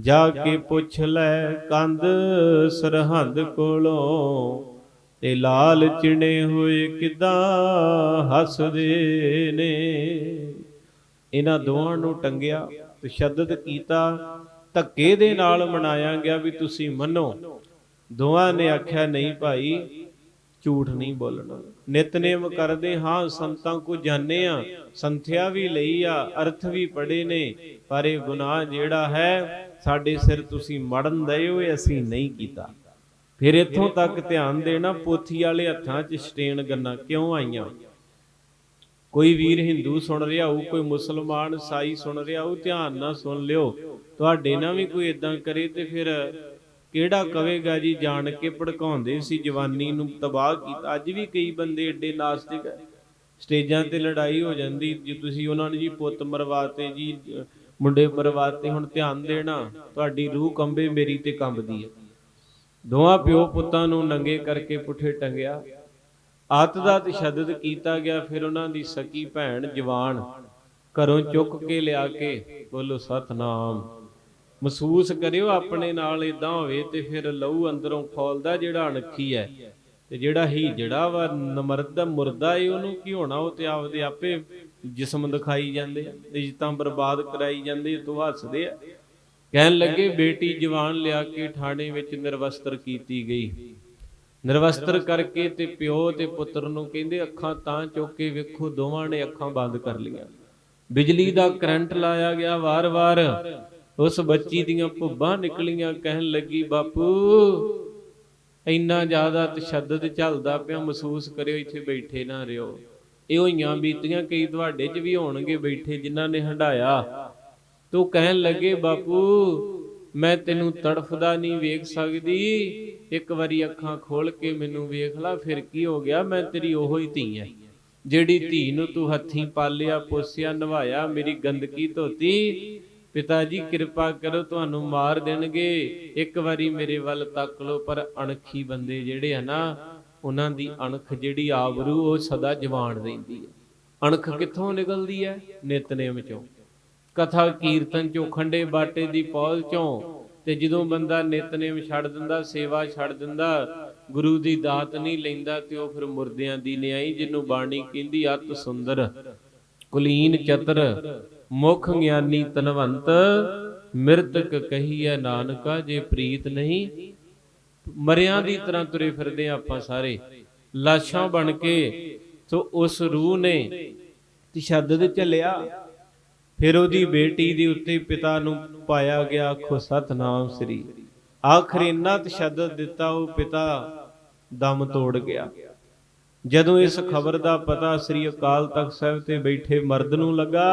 ਜਾ ਕੇ ਪੁੱਛ ਲੈ ਕੰਧ ਸਰਹੰਦ ਕੋਲੋਂ ਤੇ ਲਾਲ ਚਿਣੇ ਹੋਏ ਕਿਦਾਂ ਹੱਸਦੇ ਨੇ। ਇਹਨਾਂ ਦੋਵਾਂ ਨੂੰ ਟੰਗਿਆ, ਤਸ਼ੱਦਦ ਕੀਤਾ, ਧੱਕੇ ਦੇ ਨਾਲ ਮਨਾਇਆ ਗਿਆ ਵੀ ਤੁਸੀਂ ਮੰਨੋ। ਦੋਵਾਂ ਨੇ ਆਖਿਆ, ਨਹੀਂ ਭਾਈ, ਝੂਠ ਨਹੀਂ ਬੋਲਣਾ। ਨਿਤਨੇਮ ਕਰਦੇ ਹਾਂ, ਸੰਤਾਂ ਕੋ ਜਾਣੇ ਆ ਸੰਥਿਆ ਵੀ ਲਈ ਆ, ਅਰਥ ਵੀ ਪੜੇ ਨੇ, ਪਰ ਇਹ ਗੁਨਾਹ ਜਿਹੜਾ ਹੈ, ਸਾਡੇ ਸਿਰ ਤੁਸੀਂ ਮੜਨ ਦਏ ਹੋਏ, ਅਸੀਂ ਨਹੀਂ ਕੀਤਾ। ਫਿਰ ਇੱਥੋਂ ਤੱਕ ਧਿਆਨ ਦੇਣਾ, ਪੋਥੀ ਵਾਲੇ ਹੱਥਾਂ 'ਚ ਸਟੇਨ ਗੰਨਾ ਕਿਉਂ ਆਈਆਂ? ਕੋਈ ਵੀਰ ਹਿੰਦੂ ਸੁਣ ਰਿਹਾ ਹੋਊ, ਕੋਈ ਮੁਸਲਮਾਨ ਈਸਾਈ ਸੁਣ ਰਿਹਾ ਹੋਊ, ਧਿਆਨ ਨਾਲ ਸੁਣ ਲਿਓ। ਤੁਹਾਡੇ ਨਾਲ ਵੀ ਕੋਈ ਇਦਾਂ ਕਰੇ ਤੇ ਫਿਰ ਕਿਹੜਾ ਕਵੇਗਾ ਜੀ? ਜਾਣ ਕੇ ਭੜਕਾਉਂਦੇ ਸੀ ਜਵਾਨੀ ਨੂੰ, ਤਬਾਹ ਕੀਤਾ। ਅੱਜ ਵੀ ਕਈ ਬੰਦੇ ਏਡੇ ਨਾਸਤਿਕ ਸਟੇਜਾਂ ਤੇ ਲੜਾਈ ਹੋ ਜਾਂਦੀ। ਜੇ ਤੁਸੀਂ ਉਹਨਾਂ ਨੂੰ ਜੀ ਪੁੱਤ ਮਰਵਾਤੇ ਜੀ ਅਹ ਮੁੰਡੇ ਮਰਵਾਤੇ, ਹੁਣ ਧਿਆਨ ਦੇਣਾ, ਤੁਹਾਡੀ ਰੂਹ ਕੰਬੇ ਮੇਰੀ ਤੇ ਕੰਬਦੀ ਹੈ। ਦੋਵਾਂ ਪਿਓ ਪੁੱਤਾਂ ਨੂੰ ਨੰਗੇ ਕਰਕੇ ਪੁੱਠੇ ਟੰਗਿਆ। ਆਤ ਦਾ ਤਸ਼ੱਦਦ ਕੀਤਾ ਗਿਆ, ਫਿਰ ਉਹਨਾਂ ਦੀ ਸਕੀ ਭੈਣ ਜਵਾਨ ਘਰੋਂ ਚੁੱਕ ਕੇ ਲਿਆ ਕੇ ਬੋਲੋ, ਸਤਨਾਮ। ਮਹਿਸੂਸ ਕਰਿਓ ਆਪਣੇ ਨਾਲ ਇਦਾਂ ਹੋਵੇ ਤੇ ਫਿਰ ਲਹੂ ਅੰਦਰੋਂ ਖੋਲਦਾ ਜਿਹੜਾ ਅਣਖੀ ਹੈ। ਤੇ ਜਿਹੜਾ ਹੀ ਜਿਹੜਾ ਵਾ, ਨਮਰਦ, ਮੁਰਦਾ ਏ, ਉਹਨੂੰ ਕੀ ਹੋਣਾ? ਉਹ ਤੇ ਆਪਦੇ ਆਪੇ ਜਿਸਮ ਦਿਖਾਈ ਜਾਂਦੇ ਆ, ਇੱਜ਼ਤਾਂ ਬਰਬਾਦ ਕਰਾਈ ਜਾਂਦੇ ਤੂੰ ਹੱਸਦੇ ਆ। ਕਹਿਣ ਲੱਗੇ, ਬੇਟੀ ਜਵਾਨ ਲਿਆ ਕੇ ਥਾਣੇ ਵਿੱਚ ਨਿਰਵਸਤਰ ਕੀਤੀ ਗਈ। ਨਿਰਵਸਤਰ ਕਰਕੇ ਤੇ ਪਿਓ ਤੇ ਪੁੱਤਰ ਨੂੰ ਕਹਿੰਦੇ, ਅੱਖਾਂ ਤਾਂ ਚੁੱਕ ਕੇ ਵੇਖੋ, ਦੋਵਾਂ ਨੇ ਅੱਖਾਂ ਬੰਦ ਕਰ ਲਈਆਂ। ਬਿਜਲੀ ਦਾ ਕਰੰਟ ਲਾਇਆ ਗਿਆ ਵਾਰ-ਵਾਰ। ਉਸ ਬੱਚੀ ਦੀਆਂ ਭੁੱਬਾਂ ਨਿਕਲੀਆਂ, ਕਹਿਣ ਲੱਗੀ, ਬਾਪੂ, ਇੰਨਾ ਜ਼ਿਆਦਾ ਤਸ਼ੱਦਦ ਚੱਲਦਾ ਪਿਆ, ਮਹਿਸੂਸ ਕਰਿਓ, ਇੱਥੇ ਬੈਠੇ ਨਾ ਰਿਓ। ਇਹ ਹੋਈਆਂ ਬੀਤੀਆਂ, ਕਈ ਤੁਹਾਡੇ 'ਚ ਵੀ ਹੋਣਗੇ ਬੈਠੇ, ਜਿਨ੍ਹਾਂ ਨੇ ਹੰਡਾਇਆ ਤੂੰ ਕਹਿਣ ਲੱਗੇ, ਬਾਪੂ, ਮੈਂ ਤੈਨੂੰ ਤੜਫਦਾ ਨਹੀਂ ਵੇਖ ਸਕਦੀ। ਇੱਕ ਵਾਰੀ ਅੱਖਾਂ ਖੋਲ ਕੇ ਮੈਨੂੰ ਵੇਖ ਲੈ, ਫਿਰ ਕੀ ਹੋ ਗਿਆ? ਮੈਂ ਤੇਰੀ ਉਹੋ ਹੀ ਧੀ ਐ। ਜਿਹੜੀ ਧੀ ਨੂੰ ਤੂੰ ਹੱਥੀਂ ਪਾਲਿਆ, ਪੋਸਿਆ, ਨਵਾਇਆ, ਮੇਰੀ ਗੰਦਗੀ ਧੋਤੀ, ਪਿਤਾ ਜੀ ਕਿਰਪਾ ਕਰੋ, ਤੁਹਾਨੂੰ ਮਾਰ ਦੇਣਗੇ। ਇੱਕ ਵਾਰੀ ਮੇਰੇ ਵੱਲ ਤੱਕ ਲੋ ਪਰ ਅਣਖੀ ਬੰਦੇ ਜਿਹੜੇ ਆ ਨਾ, ਉਹਨਾਂ ਦੀ ਅਣਖ ਜਿਹੜੀ ਆਬਰੂ ਉਹ ਸਦਾ ਜਵਾਨ ਰਹਿੰਦੀ ਹੈ ਅਣਖ ਕਿੱਥੋਂ ਨਿਕਲਦੀ ਹੈ ਨਿਤਨੇਮ ਚੋਂ। ਕਥਾ ਕੀਰਤਨ ਚੋਂ, ਖੰਡੇ ਬਾਟੇ ਦੀ ਪੌਲ ਚੋਂ। ਤੇ ਜਦੋਂ ਬੰਦਾ ਨਿਤਨੇਮ ਛੱਡ ਦਿੰਦਾ, ਸੇਵਾ ਛੱਡ ਦਿੰਦਾ, ਗੁਰੂ ਦੀ ਦਾਤ ਨਹੀਂ ਲੈਂਦਾ, ਤੇ ਉਹ ਫਿਰ ਮੁਰਦਿਆਂ ਦੀ ਨਿਆਈ, ਜਿਹਨੂੰ ਬਾਣੀ ਕਹਿੰਦੀ ਅਤ ਸੁੰਦਰ, ਕੁਲੀਨ ਚਤਰ, ਮੁਖ ਗਿਆਨੀ ਤਨਵੰਤ ਮਿਰਤਕ ਕਹੀਐ ਨਾਨਕਾ, ਜੇ ਪ੍ਰੀਤ ਨਹੀਂ। ਮਰਿਆਂ ਦੀ ਤਰ੍ਹਾਂ ਤੁਰੇ ਫਿਰਦੇ ਹਾਂ ਆਪਾਂ ਸਾਰੇ। ਲਾਸ਼ਾਂ ਬਣ ਕੇ ਸੋ ਉਸ ਰੂਹ ਨੇ ਤਸ਼ੱਦਦ ਚੱਲਿਆ। ਫਿਰ ਉਹਦੀ ਬੇਟੀ ਦੇ ਉੱਤੇ ਪਿਤਾ ਨੂੰ ਪਾਇਆ ਗਿਆ ਆਖੋ, ਸਤਨਾਮ ਸ੍ਰੀ। ਆਖਰ ਇੰਨਾ ਤਸ਼ੱਦਦ ਦਿੱਤਾ, ਉਹ ਪਿਤਾ ਦਮ ਤੋੜ ਗਿਆ। ਜਦੋਂ ਇਸ ਖਬਰ ਦਾ ਪਤਾ ਸ੍ਰੀ ਅਕਾਲ ਤਖਤ ਸਾਹਿਬ ਤੇ ਬੈਠੇ ਮਰਦ ਨੂੰ ਲੱਗਾ,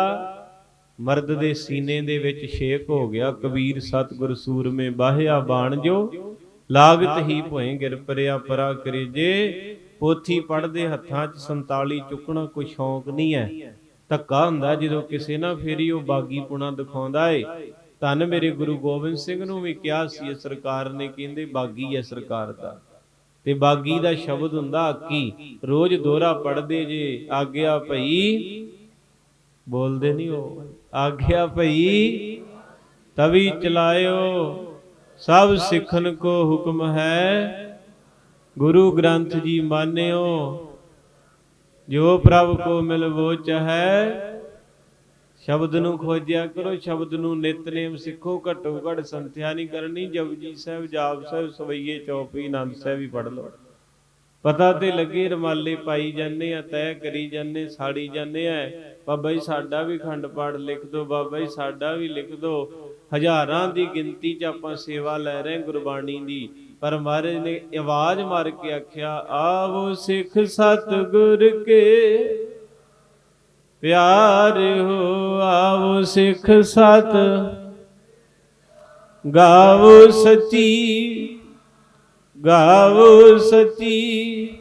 ਮਰਦ ਦੇ ਸੀਨੇ ਦੇ ਵਿੱਚ ਛੇਕ ਹੋ ਗਿਆ, ਕਬੀਰ ਸਤਿਗੁਰ ਸੂਰਮੇ ਬਾਹਿਆ ਬਾਣ ਜੋ, ਲਾਗਤ ਹੀ ਭੋਏ ਗਿਰ ਪਰਿਆ ਪਰਾ ਕਰੇ ਜੇ, ਪੋਥੀ ਪੜਦੇ ਹੱਥਾਂ 'ਚ 47 ਚੁੱਕਣਾ ਕੋਈ ਸ਼ੌਂਕ ਨਹੀਂ ਹੈ। ਧੱਕਾ ਹੁੰਦਾ ਜਦੋਂ ਕਿਸੇ ਨਾ ਫੇਰੀ ਉਹ ਬਾਗੀ ਪੁਣਾ ਦਿਖਾਉਂਦਾ ਏ। ਤਨ ਮੇਰੇ ਗੁਰੂ ਗੋਬਿੰਦ ਸਿੰਘ ਨੂੰ ਵੀ ਕਿਹਾ ਸੀ ਸਰਕਾਰ ਨੇ ਕਹਿੰਦੇ ਬਾਗੀ ਹੈ ਸਰਕਾਰ ਦਾ। ਤੇ ਬਾਗੀ ਦਾ ਸ਼ਬਦ ਹੁੰਦਾ ਆਕੀ, ਰੋਜ਼ ਦੋਹਰਾ ਪੜਦੇ ਜੇ, ਆਗਿਆ ਭਈ, ਬੋਲਦੇ ਨਹੀਂ ਉਹ, ਆਗਿਆ ਭਈ, ਤਵੀ ਚਲਾਇਓ, ਸਭ ਸਿੱਖਣ ਕੋ ਹੁਕਮ ਹੈ, ਗੁਰੂ ਗ੍ਰੰਥ ਜੀ ਮਾਨਿਓ। ਜੋ ਪ੍ਰਭ ਕੋ ਮਿਲ ਵੋ ਸ਼ਬਦ ਨੂੰ ਖੋਜਿਆ ਕਰੋ, ਸ਼ਬਦ ਨੂੰ ਨਿਤਨੇਮ ਸਿੱਖੋ, ਘਟੋ ਘਟ ਸੰਥਿਆ ਨਹੀਂ ਕਰਨੀ ਜਪਜੀ ਸਾਹਿਬ, ਜਾਪ ਸਾਹਿਬ, ਸਵਈਏ ਚੌਪੀ, ਆਨੰਦ ਸਾਹਿਬ ਵੀ ਪੜ ਲਓ। ਪਤਾ ਤੇ ਲੱਗੇ, ਰਮਾਲੇ ਪਾਈ ਜਾਂਦੇ ਆ ਤੈਅ ਕਰੀ ਜਾਂਦੇ, ਸਾੜੀ ਜਾਂਦੇ ਆ। ਬਾਬਾ ਜੀ, ਸਾਡਾ ਵੀ ਖੰਡ ਪਾਠ ਲਿਖ ਦੋ, ਬਾਬਾ ਜੀ, ਸਾਡਾ ਵੀ ਲਿਖ ਦੋ। ਹਜ਼ਾਰਾਂ ਦੀ ਗਿਣਤੀ 'ਚ ਆਪਾਂ ਸੇਵਾ ਲੈ ਰਹੇ ਗੁਰਬਾਣੀ ਦੀ। ਪਰ ਮਹਾਰਾਜ ਨੇ ਆਵਾਜ਼ ਮਾਰ ਕੇ ਆਖਿਆ, ਆਵੋ ਸਿੱਖ ਸਤਿਗੁਰ ਕੇ, ਪਿਆਰ ਹੋ ਆਵੋ ਸਿੱਖ ਸਤ, ਗਾਵੋ ਸਤੀ ਗਾਵੋ ਸਤੀ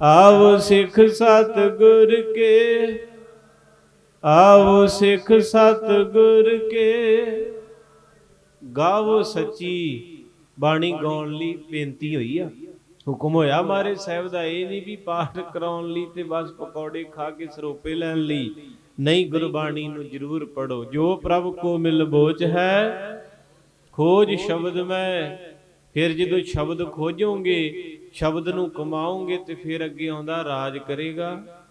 ਆਵੋ ਸਿੱਖ ਸਤਿਗੁਰ ਕੇ, ਆਵੋ ਸਿੱਖ ਸਤ ਗੁਰ ਕੇ। ਗਾਵੋ ਸੱਚੀ ਬਾਣੀ ਗਾਉਣ ਲਈ ਬੇਨਤੀ ਹੋਈ ਆ। ਹੁਕਮ ਹੋਇਆ ਮਾਰੇ ਸਾਹਿਬ ਦਾ ਇਹ ਨਹੀਂ ਵੀ ਪਾਠ ਕਰਾਉਣ ਲਈ ਤੇ ਬਸ ਪਕੌੜੇ ਖਾ ਕੇ ਸਰੋਪੇ ਲੈਣ ਲਈ। ਨਹੀਂ, ਗੁਰਬਾਣੀ ਨੂੰ ਜ਼ਰੂਰ ਪੜੋ ਜੋ ਪ੍ਰਭ ਕੋ ਮਿਲ ਬੋਚ ਹੈ, ਖੋਜ ਸ਼ਬਦ ਮੈਂ। ਫਿਰ ਜਦੋਂ ਸ਼ਬਦ ਖੋਜੋਗੇ, ਸ਼ਬਦ ਨੂੰ ਕਮਾਓਗੇ ਤੇ ਫਿਰ ਅੱਗੇ ਆਉਂਦਾ ਰਾਜ ਕਰੇਗਾ।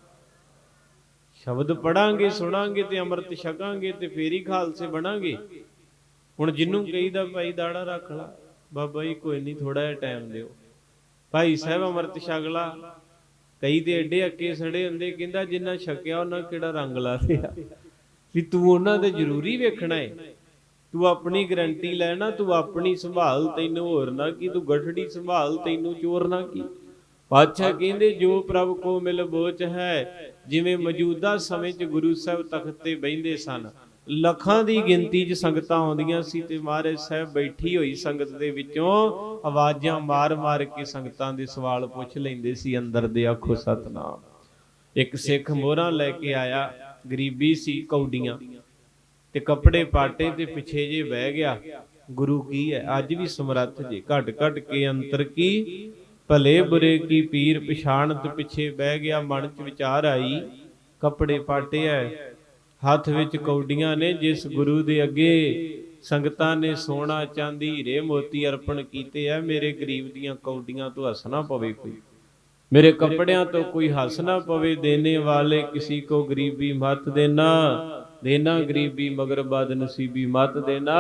ਸ਼ਬਦ ਪੜਾਂਗੇ ਸੁਣਾਂਗੇ ਤੇ ਅੰਮ੍ਰਿਤ ਛਕਾਂਗੇ ਤੇ ਫੇਰ ਹੀ ਖਾਲਸੇ ਬਣਾਂਗੇ। ਹੁਣ ਜਿੰਨੂੰ ਕਹੀਦਾ ਭਾਈ ਦਾੜਾ ਰੱਖ ਲਾ, ਬਾਬਾ ਜੀ ਕੋਈ ਨਹੀਂ ਥੋੜਾ ਜਿਹਾ ਟਾਈਮ ਦਿਓ। ਭਾਈ ਸਾਹਿਬ ਅੰਮ੍ਰਿਤ ਛਕ ਕਈ ਤੇ ਐਡੇ ਅੱਕੇ ਸੜੇ ਹੁੰਦੇ, ਕਹਿੰਦਾ ਜਿੰਨਾ ਛਕਿਆ ਉਹਨਾਂ ਕਿਹੜਾ ਰੰਗ ਲਾ ਲਿਆ ਵੀ ਤੂੰ ਉਹਨਾਂ ਦੇ ਜ਼ਰੂਰੀ ਵੇਖਣਾ ਏ। ਤੂੰ ਆਪਣੀ ਗਰੰਟੀ ਲੈਣਾ, ਤੂੰ ਆਪਣੀ ਸੰਭਾਲ ਤੈਨੂੰ ਹੋਰ ਨਾ ਕੀ, ਤੂੰ ਗਠੜੀ ਸੰਭਾਲ ਤੈਨੂੰ ਚੋਰ ਨਾ ਕੀ। ਪਾਤਸ਼ਾਹ ਕਹਿੰਦੇ, ਜੋ ਪ੍ਰਭ ਕੋ ਮਿਲ ਬੋਚ ਹੈ, ਜਿਵੇਂ ਮੌਜੂਦਾ ਸਮੇਂ 'ਚ ਗੁਰੂ ਸਾਹਿਬ ਤਖਤ ਤੇ ਬੈੰਦੇ ਸਨ ਲੱਖਾਂ ਦੀ ਗਿਣਤੀ 'ਚ ਸੰਗਤਾਂ ਆਉਂਦੀਆਂ ਸੀ ਤੇ ਮਹਾਰਾਜ ਸਾਹਿਬ ਬੈਠੀ ਹੋਈ ਸੰਗਤ ਦੇ ਵਿੱਚੋਂ ਆਵਾਜ਼ਾਂ ਮਾਰ-ਮਾਰ ਕੇ ਸੰਗਤਾਂ ਦੇ ਸਵਾਲ ਪੁੱਛ ਲੈਂਦੇ ਸੀ ਅੰਦਰ ਦੇ, ਆਖੋ ਸਤਨਾਮ। ਇੱਕ ਸਿੱਖ ਮੋਹਰਾਂ ਲੈ ਕੇ ਆਇਆ, ਗਰੀਬੀ ਸੀ ਕੌਡੀਆਂ। ਤੇ ਕੱਪੜੇ ਪਾਟੇ ਤੇ ਪਿੱਛੇ ਜੇ ਬਹਿ ਗਿਆ, ਗੁਰੂ ਕੀ ਹੈ? ਅੱਜ ਵੀ ਸਮਰੱਥ ਜੇ, ਘਟ ਘਟ ਕੇ ਅੰਤਰ ਕੀ? ਭਲੇ ਬੁਰੇ ਕੀ ਪੀਰ ਪਛਾਣਤ ਪਿੱਛੇ ਬਹਿ ਗਿਆ, ਮਨ ਚ ਵਿਚਾਰ ਆਈ, ਕੱਪੜੇ ਪਾਟੇ ਐ ਹੱਥ ਵਿੱਚ ਕੌਡੀਆਂ ਨੇ ਜਿਸ ਗੁਰੂ ਦੇ ਅੱਗੇ ਸੰਗਤਾਂ ਨੇ ਸੋਨਾ, ਚਾਂਦੀ, ਹੀਰੇ, ਮੋਤੀ ਅਰਪਣ ਕੀਤੇ ਐ ਮੇਰੇ ਗਰੀਬ ਦੀਆਂ ਕੌਡੀਆਂ ਤੋਂ ਹੱਸਣਾ ਪਵੇ ਕੋਈ। ਮੇਰੇ ਕੱਪੜਿਆਂ ਤੋਂ ਕੋਈ ਹੱਸ ਨਾ ਪਵੇ, ਦੇਣੇ ਵਾਲੇ ਕਿਸੇ ਕੋ ਗਰੀਬੀ ਮਤ ਦੇਣਾ ਦੇਣਾ ਗਰੀਬੀ ਮਗਰ ਬਦ ਨਸੀਬੀ ਮਤ ਦੇਣਾ।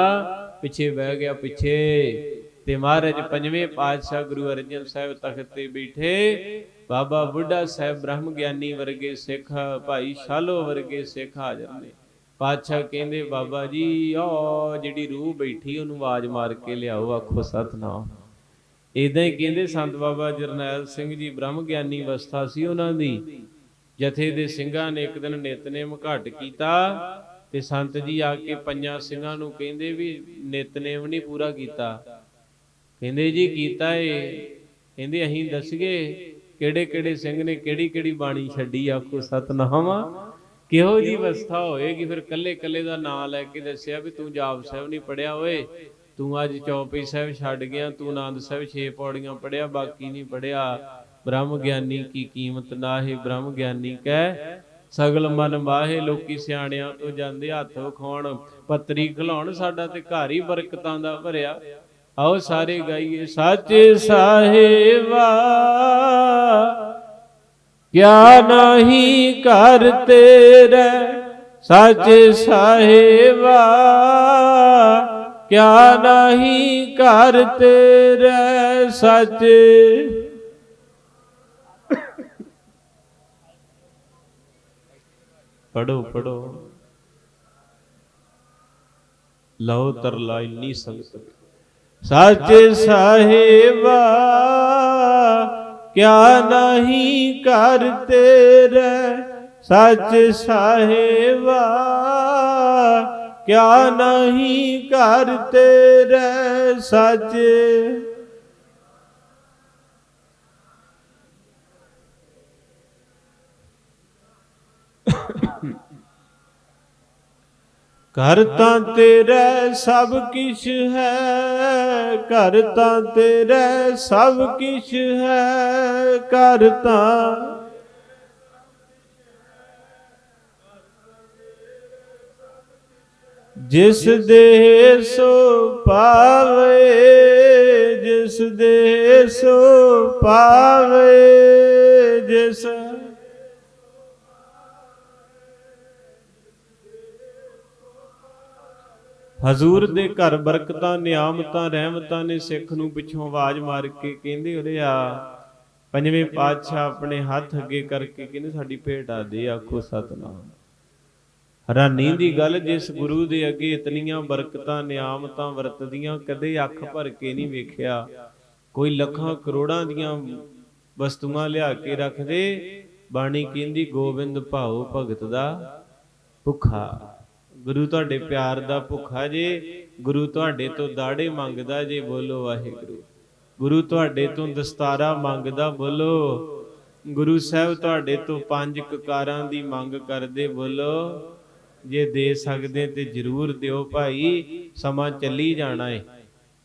ਪਿੱਛੇ ਬਹਿ ਗਿਆ ਪਿੱਛੇ ਤੇ ਮਹਾਰਾਜ ਪੰਜਵੇਂ ਪਾਤਸ਼ਾਹ ਗੁਰੂ ਅਰਜਨ ਸਾਹਿਬ ਤਖਤ ਤੇ ਬੈਠੇ। ਬਾਬਾ ਬੁੱਢਾ ਸਾਹਿਬ ਬ੍ਰਹਮ ਗਿਆਨੀ ਵਰਗੇ ਸਿੱਖ ਭਾਈ ਸ਼ਾਲੋ ਵਰਗੇ ਸਿੱਖ ਹਾਜ਼ਰ ਨੇ। ਪਾਤਸ਼ਾਹ ਕਹਿੰਦੇ, ਬਾਬਾ ਜੀ ਓ ਜਿਹੜੀ ਰੂਹ ਬੈਠੀ, ਉਹਨੂੰ ਆਵਾਜ਼ ਮਾਰ ਕੇ ਲਿਆਓ, ਆਖੋ, ਸਤਨਾਮ। ਇਦਾਂ ਹੀ ਕਹਿੰਦੇ ਸੰਤ ਬਾਬਾ ਜਰਨੈਲ ਸਿੰਘ ਜੀ ਬ੍ਰਹਮ ਗਿਆਨੀ ਅਵਸਥਾ ਸੀ ਉਹਨਾਂ ਦੀ। ਜਥੇ ਦੇ ਸਿੰਘਾਂ ਨੇ ਇੱਕ ਦਿਨ ਨਿਤਨੇਮ ਘਟ ਕੀਤਾ ਤੇ ਸੰਤ ਜੀ ਆ ਕੇ ਪੰਜਾਂ ਸਿੰਘਾਂ ਨੂੰ ਕਹਿੰਦੇ ਵੀ ਨਿਤਨੇਮ ਨਹੀਂ ਪੂਰਾ ਕੀਤਾ। ਕਹਿੰਦੇ, ਜੀ, ਕੀਤਾ ਏ। ਕਹਿੰਦੇ, ਅਸੀਂ ਦੱਸੀਏ ਕਿਹੜੇ ਕਿਹੜੇ ਸਿੰਘ ਨੇ ਕਿਹੜੀ ਕਿਹੜੀ ਬਾਣੀ ਛੱਡੀ ਆਖੋ ਸਤਨਾਮ ਕਿਹੋ ਜੀ ਅਵਸਥਾ ਹੋਏਗੀ, ਫਿਰ ਕੱਲੇ ਕੱਲੇ ਦਾ ਨਾਮ ਲੈ ਕੇ ਦੱਸਿਆ ਵੀ ਤੂੰ ਜਾਪ ਸਾਹਿਬ ਨਹੀਂ ਪੜਿਆ ਓਏ। ਤੂੰ ਅੱਜ ਚੌਪਈ ਸਾਹਿਬ ਛੱਡ ਗਿਆ, ਤੂੰ ਆਨੰਦ ਸਾਹਿਬ ਛੇ ਪੌੜੀਆਂ ਪੜਿਆ ਬਾਕੀ ਨਹੀਂ ਪੜਿਆ ਬ੍ਰਹਮ ਗਿਆਨੀ ਕੀ ਕੀਮਤ ਨਾਹੀ, ਬ੍ਰਹਮ ਗਿਆਨੀ ਕਹਿ ਸਗਲ ਮਨ ਮਾਹੇ, ਲੋਕੀ ਸਿਆਣਿਆਂ ਤੋਂ ਜਾਂਦੇ ਹੱਥ ਵਿਖਾਉਣ। ਪੱਤਰੀ ਖਲਾਉਣ, ਸਾਡਾ ਤੇ ਘਰ ਹੀ ਬਰਕਤਾਂ ਦਾ ਭਰਿਆ। ਆਓ ਸਾਰੇ ਗਾਈਏ ਸਾਚੇ ਸਾਹਿਬਾ ਕਿਆ ਨਹੀਂ ਕਰ ਤੇਰੇ ਸਾਚੇ ਸਾਹਿਬਾ ਕਿਆ ਨਹੀਂ ਕਰ ਤੇਰੇ ਸੱਚੇ ਪੜੋ ਪੜੋ ਲਓ ਤਰਲਾ ਇੰਨੀ ਸੰਗਤ। ਸੱਚ ਸਾਹਿਬਾ ਕਿਆ ਨਹੀਂ ਕਰ ਤੇਰੇ ਸੱਚ ਸਾਹਿਬਾ ਕਿਆ ਨਹੀਂ ਕਰ ਤੇਰੇ ਸੱਚ ਘਰ ਤਾਂ ਤੇਰਾ ਸਭ ਕਿਛ ਹੈ, ਘਰ ਤਾਂ ਤੇਰਾ ਸਭ ਕਿਛ ਹੈ, ਘਰ ਤਾਂ ਜਿਸ ਦੇ ਸੋ ਪਾਵੇ, ਜਿਸ ਦੇ ਸੋ ਪਾਵੇ। ਹਜ਼ੂਰ ਦੇ ਘਰ ਬਰਕਤਾਂ ਨਿਆਮਤਾਂ ਰਹਿਮਤਾਂ ਨੇ ਸਿੱਖ ਨੂੰ ਪਿੱਛੋਂ ਆਵਾਜ਼ ਮਾਰ ਕੇ ਕਹਿੰਦੇ ਉਹਦੇ ਆ। ਪੰਜਵੇਂ ਪਾਤਸ਼ਾਹ ਆਪਣੇ ਹੱਥ ਅੱਗੇ ਕਰਕੇ ਕਹਿੰਦੇ ਸਾਡੀ ਭੇਟ ਆ ਦੇ ਆਖੋ ਸਤਨਾਮ। ਹੈਰਾਨੀ ਦੀ ਗੱਲ ਜਿਸ ਗੁਰੂ ਦੇ ਅੱਗੇ ਇਤਨੀਆਂ ਬਰਕਤਾਂ ਨਿਆਮਤਾਂ ਵਰਤਦੀਆਂ ਕਦੇ ਅੱਖ ਭਰ ਕੇ ਨਹੀਂ ਵੇਖਿਆ। ਕੋਈ ਲੱਖਾਂ ਕਰੋੜਾਂ ਦੀਆਂ ਵਸਤੂਆਂ ਲਿਆ ਕੇ ਰੱਖਦੇ ਬਾਣੀ ਕਹਿੰਦੀ ਗੋਬਿੰਦ ਭਾਉ ਭਗਤ ਦਾ ਭੁੱਖਾ। ਗੁਰੂ ਤੁਹਾਡੇ ਪਿਆਰ ਦਾ ਭੁੱਖਾ ਜੇ, ਗੁਰੂ ਤੁਹਾਡੇ ਤੋਂ ਦਾੜੇ ਮੰਗਦਾ ਜੇ, ਬੋਲੋ ਵਾਹਿਗੁਰੂ। ਗੁਰੂ ਤੁਹਾਡੇ ਤੋਂ ਦਸਤਾਰਾ ਮੰਗਦਾ, ਬੋਲੋ। ਗੁਰੂ ਸਾਹਿਬ ਤੁਹਾਡੇ ਤੋਂ ਪੰਜ ਕਕਾਰਾਂ ਦੀ ਮੰਗ ਕਰਦੇ, ਬੋਲੋ। ਜੇ ਦੇ ਸਕਦੇ ਤੇ ਜਰੂਰ ਦਿਓ ਭਾਈ, ਸਮਾਂ ਚੱਲੀ ਜਾਣਾ ਏ।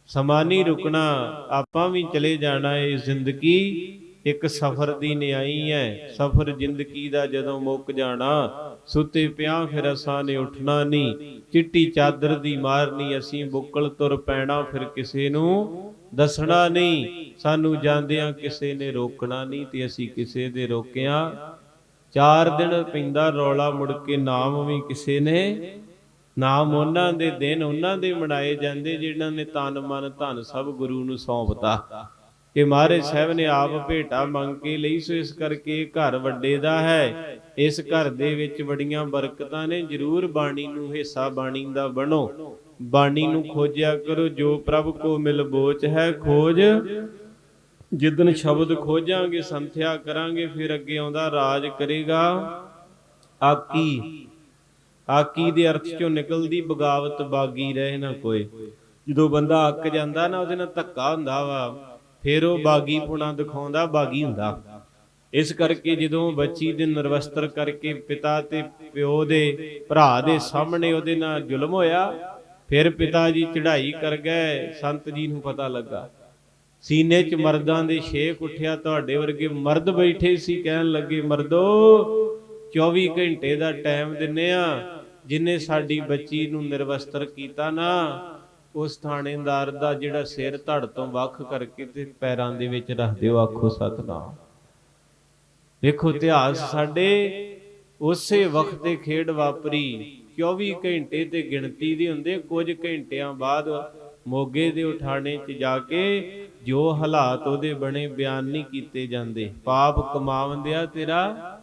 ਸਮਾਂ ਨਹੀਂ ਰੁਕਣਾ, ਆਪਾਂ ਵੀ ਚਲੇ ਜਾਣਾ ਏ ਜ਼ਿੰਦਗੀ। ਇੱਕ ਸਫ਼ਰ ਦੀ ਨਿਆਈ ਹੈ ਸਫ਼ਰ ਜ਼ਿੰਦਗੀ ਦਾ ਜਦੋਂ ਮੁੱਕ ਜਾਣਾ, ਸੁੱਤੇ ਪਿਆ ਫਿਰ ਅਸਾਂ ਨੇ ਉੱਠਣਾ ਨਹੀਂ। ਚਿੱਟੀ ਚਾਦਰ ਦੀ ਮਾਰਨੀ ਅਸੀਂ, ਬੁੱਕਲ ਤੁਰ ਪੈਣਾ ਫਿਰ ਕਿਸੇ ਨੂੰ ਦੱਸਣਾ ਨਹੀਂ। ਸਾਨੂੰ ਜਾਂਦਿਆਂ ਕਿਸੇ ਨੇ ਰੋਕਣਾ ਨਹੀਂ ਤੇ ਅਸੀਂ ਕਿਸੇ ਦੇ ਰੋਕਿਆ। ਚਾਰ ਦਿਨ ਪੈਂਦਾ ਰੌਲਾ ਮੁੜ ਕੇ ਨਾਮ ਵੀ ਕਿਸੇ ਨੇ। ਨਾਮ ਉਹਨਾਂ ਦੇ ਦਿਨ ਉਹਨਾਂ ਦੇ ਮਨਾਏ ਜਾਂਦੇ, ਜਿਨ੍ਹਾਂ ਨੇ ਤਨ ਮਨ ਧਨ ਸਭ ਗੁਰੂ ਨੂੰ ਸੌਂਪਤਾ। ਕਿ ਮਹਾਰਾਜ ਸਾਹਿਬ ਨੇ ਆਪ ਭੇਟਾ ਮੰਗ ਕੇ ਲਈ, ਸੋ ਇਸ ਕਰਕੇ ਘਰ ਵੱਡੇ ਦਾ ਹੈ। ਇਸ ਘਰ ਦੇ ਵਿੱਚ ਬੜੀਆਂ ਬਰਕਤਾਂ ਨੇ। ਜਰੂਰ ਬਾਣੀ ਨੂੰ ਹਿੱਸਾ ਬਾਣੀ ਦਾ ਬਣੋ। ਬਾਣੀ ਨੂੰ ਖੋਜਿਆ ਕਰੋ। ਜੋ ਪ੍ਰਭ ਕੋ ਮਿਲ ਹੈ, ਖੋਜ। ਜਿੱਦਨ ਸ਼ਬਦ ਖੋਜਾਂਗੇ, ਸੰਥਿਆ ਕਰਾਂਗੇ, ਫਿਰ ਅੱਗੇ ਆਉਂਦਾ ਰਾਜ ਕਰੇਗਾ। ਆਕੀ। ਆਕੀ ਦੇ ਅਰਥ ਚੋਂ ਨਿਕਲਦੀ ਬਗਾਵਤ, ਬਾਗੀ ਰਹੇ ਨਾ ਕੋਈ। ਜਦੋਂ ਬੰਦਾ ਅੱਕ ਜਾਂਦਾ ਨਾ, ਉਹਦੇ ਨਾਲ ਧੱਕਾ ਹੁੰਦਾ ਵਾ। ਫਿਰ ਉਹ ਬਾਗੀ ਪੁਣਾ ਦਿਖਾਉਂਦਾ, ਬਾਗੀ ਹੁੰਦਾ। ਇਸ ਕਰਕੇ ਜਦੋਂ ਬੱਚੀ ਦੇ ਨਿਰਵਸਤਰ ਕਰਕੇ ਪਿਤਾ ਤੇ ਪਿਓ ਦੇ, ਭਰਾ ਦੇ ਸਾਹਮਣੇ ਉਹਦੇ ਨਾਲ ਜ਼ੁਲਮ ਹੋਇਆ, ਫਿਰ ਪਿਤਾ ਜੀ ਚੜ੍ਹਾਈ ਕਰ ਗਏ, ਸੰਤ ਜੀ ਨੂੰ ਪਤਾ ਲੱਗਾ। ਸੀਨੇ 'ਚ ਮਰਦਾਂ ਦੇ ਛੇਕ ਉੱਠਿਆ, ਤੁਹਾਡੇ ਵਰਗੇ ਮਰਦ ਬੈਠੇ ਸੀ, ਕਹਿਣ ਲੱਗੇ, ਮਰਦੋ 24 ਘੰਟੇ ਦਾ ਟਾਈਮ ਦਿੰਨੇ ਆ, ਜਿਨੇ ਸਾਡੀ ਬੱਚੀ ਨੂੰ ਨਿਰਵਸਤਰ ਕੀਤਾ ਨਾ ਉਸ ਥਾਣੇਦਾਰ ਦਾ ਜਿਹੜਾ ਸਿਰ ਧੜ ਤੋਂ ਵੱਖ ਕਰਕੇ ਤੇ ਪੈਰਾਂ ਦੇ ਵਿੱਚ ਰੱਖ ਦਿਓ, ਆਖੋ ਸਤਨਾਮ। ਦੇਖੋ ਇਤਿਹਾਸ ਸਾਡੇ ਉਸੇ ਵਕਤ ਤੇ ਖੇਡ ਵਾਪਰੀ 24 ਘੰਟੇ ਤੇ ਗਿਣਤੀ ਦੇ ਹੁੰਦੇ, ਕੁਝ ਘੰਟਿਆਂ ਬਾਅਦ ਮੋਗੇ ਦੇ ਉਠਾਣੇ 'ਚ ਜਾ ਕੇ ਜੋ ਹਾਲਾਤ ਉਹਦੇ ਬਣੇ ਬਿਆਨ ਨਹੀਂ ਕੀਤੇ ਜਾਂਦੇ। ਪਾਪ ਕਮਾਵੰਦਿਆ ਤੇਰਾ,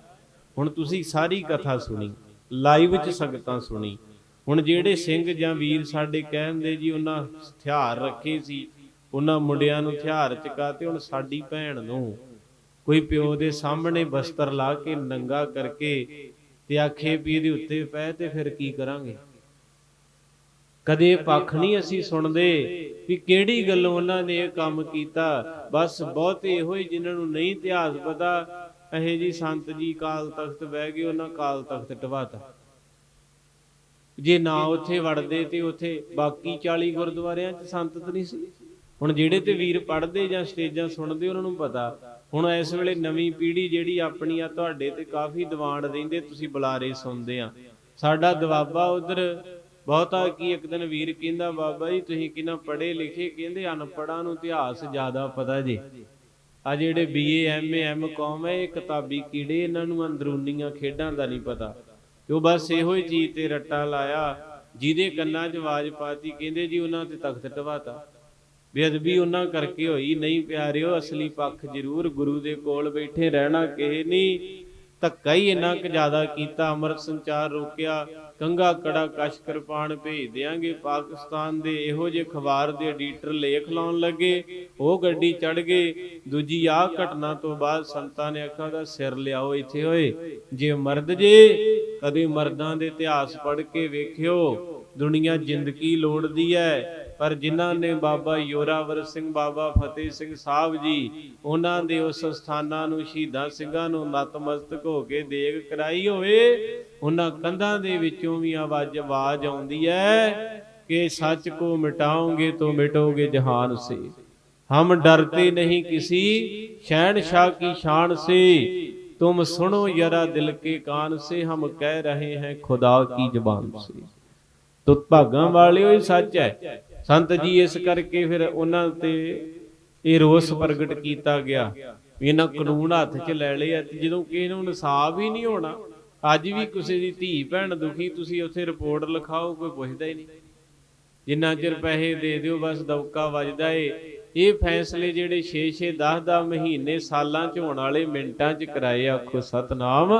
ਹੁਣ ਤੁਸੀਂ ਸਾਰੀ ਕਥਾ ਸੁਣੀ, ਲਾਈਵ 'ਚ ਸੰਗਤਾਂ ਸੁਣੀ ਹੁਣ ਜਿਹੜੇ ਸਿੰਘ ਜਾਂ ਵੀਰ ਸਾਡੇ ਕਹਿੰਦੇ ਜੀ, ਉਹਨਾਂ ਹਥਿਆਰ ਰੱਖੇ ਸੀ, ਉਹਨਾਂ ਮੁੰਡਿਆਂ ਨੂੰ ਹਥਿਆਰ ਚਕਾ ਤੇ ਹੁਣ ਸਾਡੀ ਭੈਣ ਨੂੰ ਕੋਈ ਪਿਓ ਦੇ ਸਾਹਮਣੇ ਬਸਤਰ ਲਾ ਕੇ ਨੰਗਾ ਕਰਕੇ ਤੇ ਆਖੇ ਵੀ ਇਹਦੇ ਉੱਤੇ ਪੈ ਤੇ ਫਿਰ ਕੀ ਕਰਾਂਗੇ? ਕਦੇ ਪੱਖ ਨਹੀਂ ਅਸੀਂ ਸੁਣਦੇ ਵੀ ਕਿਹੜੀ ਗੱਲੋਂ ਉਹਨਾਂ ਨੇ ਇਹ ਕੰਮ ਕੀਤਾ। ਬਸ ਬਹੁਤੇ ਇਹੋ ਹੀ ਜਿਨ੍ਹਾਂ ਨੂੰ ਨਹੀਂ ਇਤਿਹਾਸ ਪਤਾ, ਇਹ ਜੀ ਸੰਤ ਜੀ ਕਾਲ ਤਖਤ ਬਹਿ ਗਏ, ਉਹਨਾਂ ਕਾਲ ਤਖਤ ਟਵਾਤਾ। ਜੇ ਨਾ ਉੱਥੇ ਵੜਦੇ ਤੇ ਉੱਥੇ ਬਾਕੀ 40 ਗੁਰਦੁਆਰਿਆਂ 'ਚ ਸੰਤਤ ਨਹੀਂ ਸੀ। ਹੁਣ ਜਿਹੜੇ ਤੇ ਵੀਰ ਪੜ੍ਹਦੇ ਜਾਂ ਸਟੇਜਾਂ ਸੁਣਦੇ, ਉਹਨਾਂ ਨੂੰ ਪਤਾ। ਹੁਣ ਇਸ ਵੇਲੇ ਨਵੀਂ ਪੀੜ੍ਹੀ ਜਿਹੜੀ ਆਪਣੀ ਆ, ਤੁਹਾਡੇ ਤੇ ਕਾਫੀ ਦੀਵਾਨ ਰਹਿੰਦੇ ਤੁਸੀਂ ਬੁਲਾਰੇ ਸੁਣਦੇ ਆ। ਸਾਡਾ ਦਵਾਬਾ ਉਧਰ ਬਹੁਤਾ ਕੀ ਇੱਕ ਦਿਨ ਵੀਰ ਕਹਿੰਦਾ, ਬਾਬਾ ਜੀ, ਤੁਸੀਂ ਕਿੰਨਾ ਪੜ੍ਹੇ ਲਿਖੇ? ਕਹਿੰਦੇ ਅਨਪੜਾਂ ਨੂੰ ਇਤਿਹਾਸ ਜ਼ਿਆਦਾ ਪਤਾ ਜੀ। ਆ ਜਿਹੜੇ ਬੀਏ ਐਮਏ ਐਮ ਕੌਮ ਹੈ ਇਹ ਕਿਤਾਬੀ ਕੀੜੇ ਇਹਨਾਂ ਨੂੰ ਅੰਦਰੂਨੀਆਂ ਖੇਡਾਂ ਦਾ ਨਹੀਂ ਪਤਾ। ਉਹ ਬਸ ਇਹੋ ਹੀ ਚੀਜ਼ ਤੇ ਰੱਟਾ ਲਾਇਆ। ਜਿਹਦੇ ਕੰਨਾਂ 'ਚ ਆਵਾਜ਼ ਪਾਤੀ, ਕਹਿੰਦੇ ਜੀ ਉਹਨਾਂ ਤੇ ਤਖਤ ਟਵਾਤਾ। ਬੇਅਦਬੀ ਉਹਨਾਂ ਕਰਕੇ ਹੋਈ, ਨਹੀਂ ਪਿਆਰਿਓ, ਅਸਲੀ ਪੱਖ ਜ਼ਰੂਰ ਗੁਰੂ ਦੇ ਕੋਲ ਬੈਠੇ ਰਹਿਣਾ, ਕਿਸੇ ਨਹੀਂ ਧੱਕਾ ਹੀ ਇੰਨਾ ਕੁ ਜ਼ਿਆਦਾ ਕੀਤਾ, ਅੰਮ੍ਰਿਤ ਸੰਚਾਰ ਰੋਕਿਆ। ਕੰਗਾ ਕੜਾ ਕਸ਼ ਕਿਰਪਾਨ ਭੇਜ ਦਿਆਂਗੇ। ਪਾਕਿਸਤਾਨ ਦੇ ਇਹੋ ਜਿਹੇ ਅਖਬਾਰ ਦੇ ਐਡੀਟਰ ਲੇਖ ਲਾਉਣ ਲੱਗੇ। ਉਹ ਗੱਡੀ ਚੜ ਗਏ। ਦੂਜੀ ਆਹ ਘਟਨਾ ਤੋਂ ਬਾਅਦ ਸੰਤਾਂ ਨੇ ਆਖਿਆ ਦਾ ਸਿਰ ਲਿਆਓ ਇੱਥੇ ਹੋਏ। ਜੇ ਮਰਦ ਜੇ, ਕਦੇ ਮਰਦਾਂ ਦੇ ਇਤਿਹਾਸ ਪੜ੍ਹ ਕੇ ਵੇਖਿਓ। ਦੁਨੀਆ ਜ਼ਿੰਦਗੀ ਲੋੜਦੀ ਹੈ ਪਰ ਜਿਨ੍ਹਾਂ ਨੇ ਬਾਬਾ ਯੋਰਾਵਰ ਸਿੰਘ ਬਾਬਾ ਫਤਿਹ ਸਿੰਘ ਸਾਹਿਬ ਜੀ ਉਹਨਾਂ ਦੇ ਉਸ ਸਥਾਨਾਂ ਨੂੰ ਸ਼ਹੀਦਾਂ ਸਿੰਘਾਂ ਨੂੰ ਨਤਮਸਤਕ ਹੋ ਕੇ ਦੇਗ ਕਰਾਈ ਹੋਵੇ ਉਹਨਾਂ ਕੰਧਾਂ ਦੇ ਵਿੱਚੋਂ ਵੀ ਆਵਾਜ਼ ਆਵਾਜ਼ ਆਉਂਦੀ ਹੈ ਕਿ ਸੱਚ ਕੋ ਮਿਟਾਓਗੇ तो ਮਿਟੋਗੇ ਜਹਾਨ ਸੇ हम डरते नहीं किसी शहनशाह की शान से तुम सुनो यरा दिल के कान से हम कह रहे हैं खुदा की ਜ਼ਬਾਨ से ਤੋ ਭਾਗਾਂ ਵਾਲਿਓ ਇਹ ਸੱਚ ਹੈ। ਸੰਤ ਜੀ ਇਸ ਕਰਕੇ ਫਿਰ ਉਹਨਾਂ ਤੇ ਇਹ ਰੋਸ ਪ੍ਰਗਟ ਕੀਤਾ ਗਿਆ ਵੀ ਇਹਨਾਂ ਕਾਨੂੰਨ ਹੱਥ 'ਚ ਲੈ ਲਏ ਆ ਤੇ ਜਦੋਂ ਕਿਸੇ ਨੂੰ ਇਨਸਾਫ ਹੀ ਨਹੀਂ ਹੋਣਾ, ਅੱਜ ਵੀ ਕਿਸੇ ਦੀ ਧੀ ਭੈਣ ਦੁਖੀ, ਤੁਸੀਂ ਉੱਥੇ ਰਿਪੋਰਟ ਲਿਖਾਓ, ਕੋਈ ਪੁੱਛਦਾ ਹੀ ਨਹੀਂ। ਜਿੰਨਾ ਚਿਰ ਪੈਸੇ ਦੇ ਦਿਓ, ਬਸ ਦਵਕਾ ਵੱਜਦਾ ਏ। ਇਹ ਫੈਸਲੇ ਜਿਹੜੇ 6 6 10 10 ਮਹੀਨੇ ਸਾਲਾਂ ਚ ਹੋਣ ਵਾਲੇ ਮਿੰਟਾਂ ਚ ਕਰਾਏ ਆਖੋ ਸਤਨਾਮ।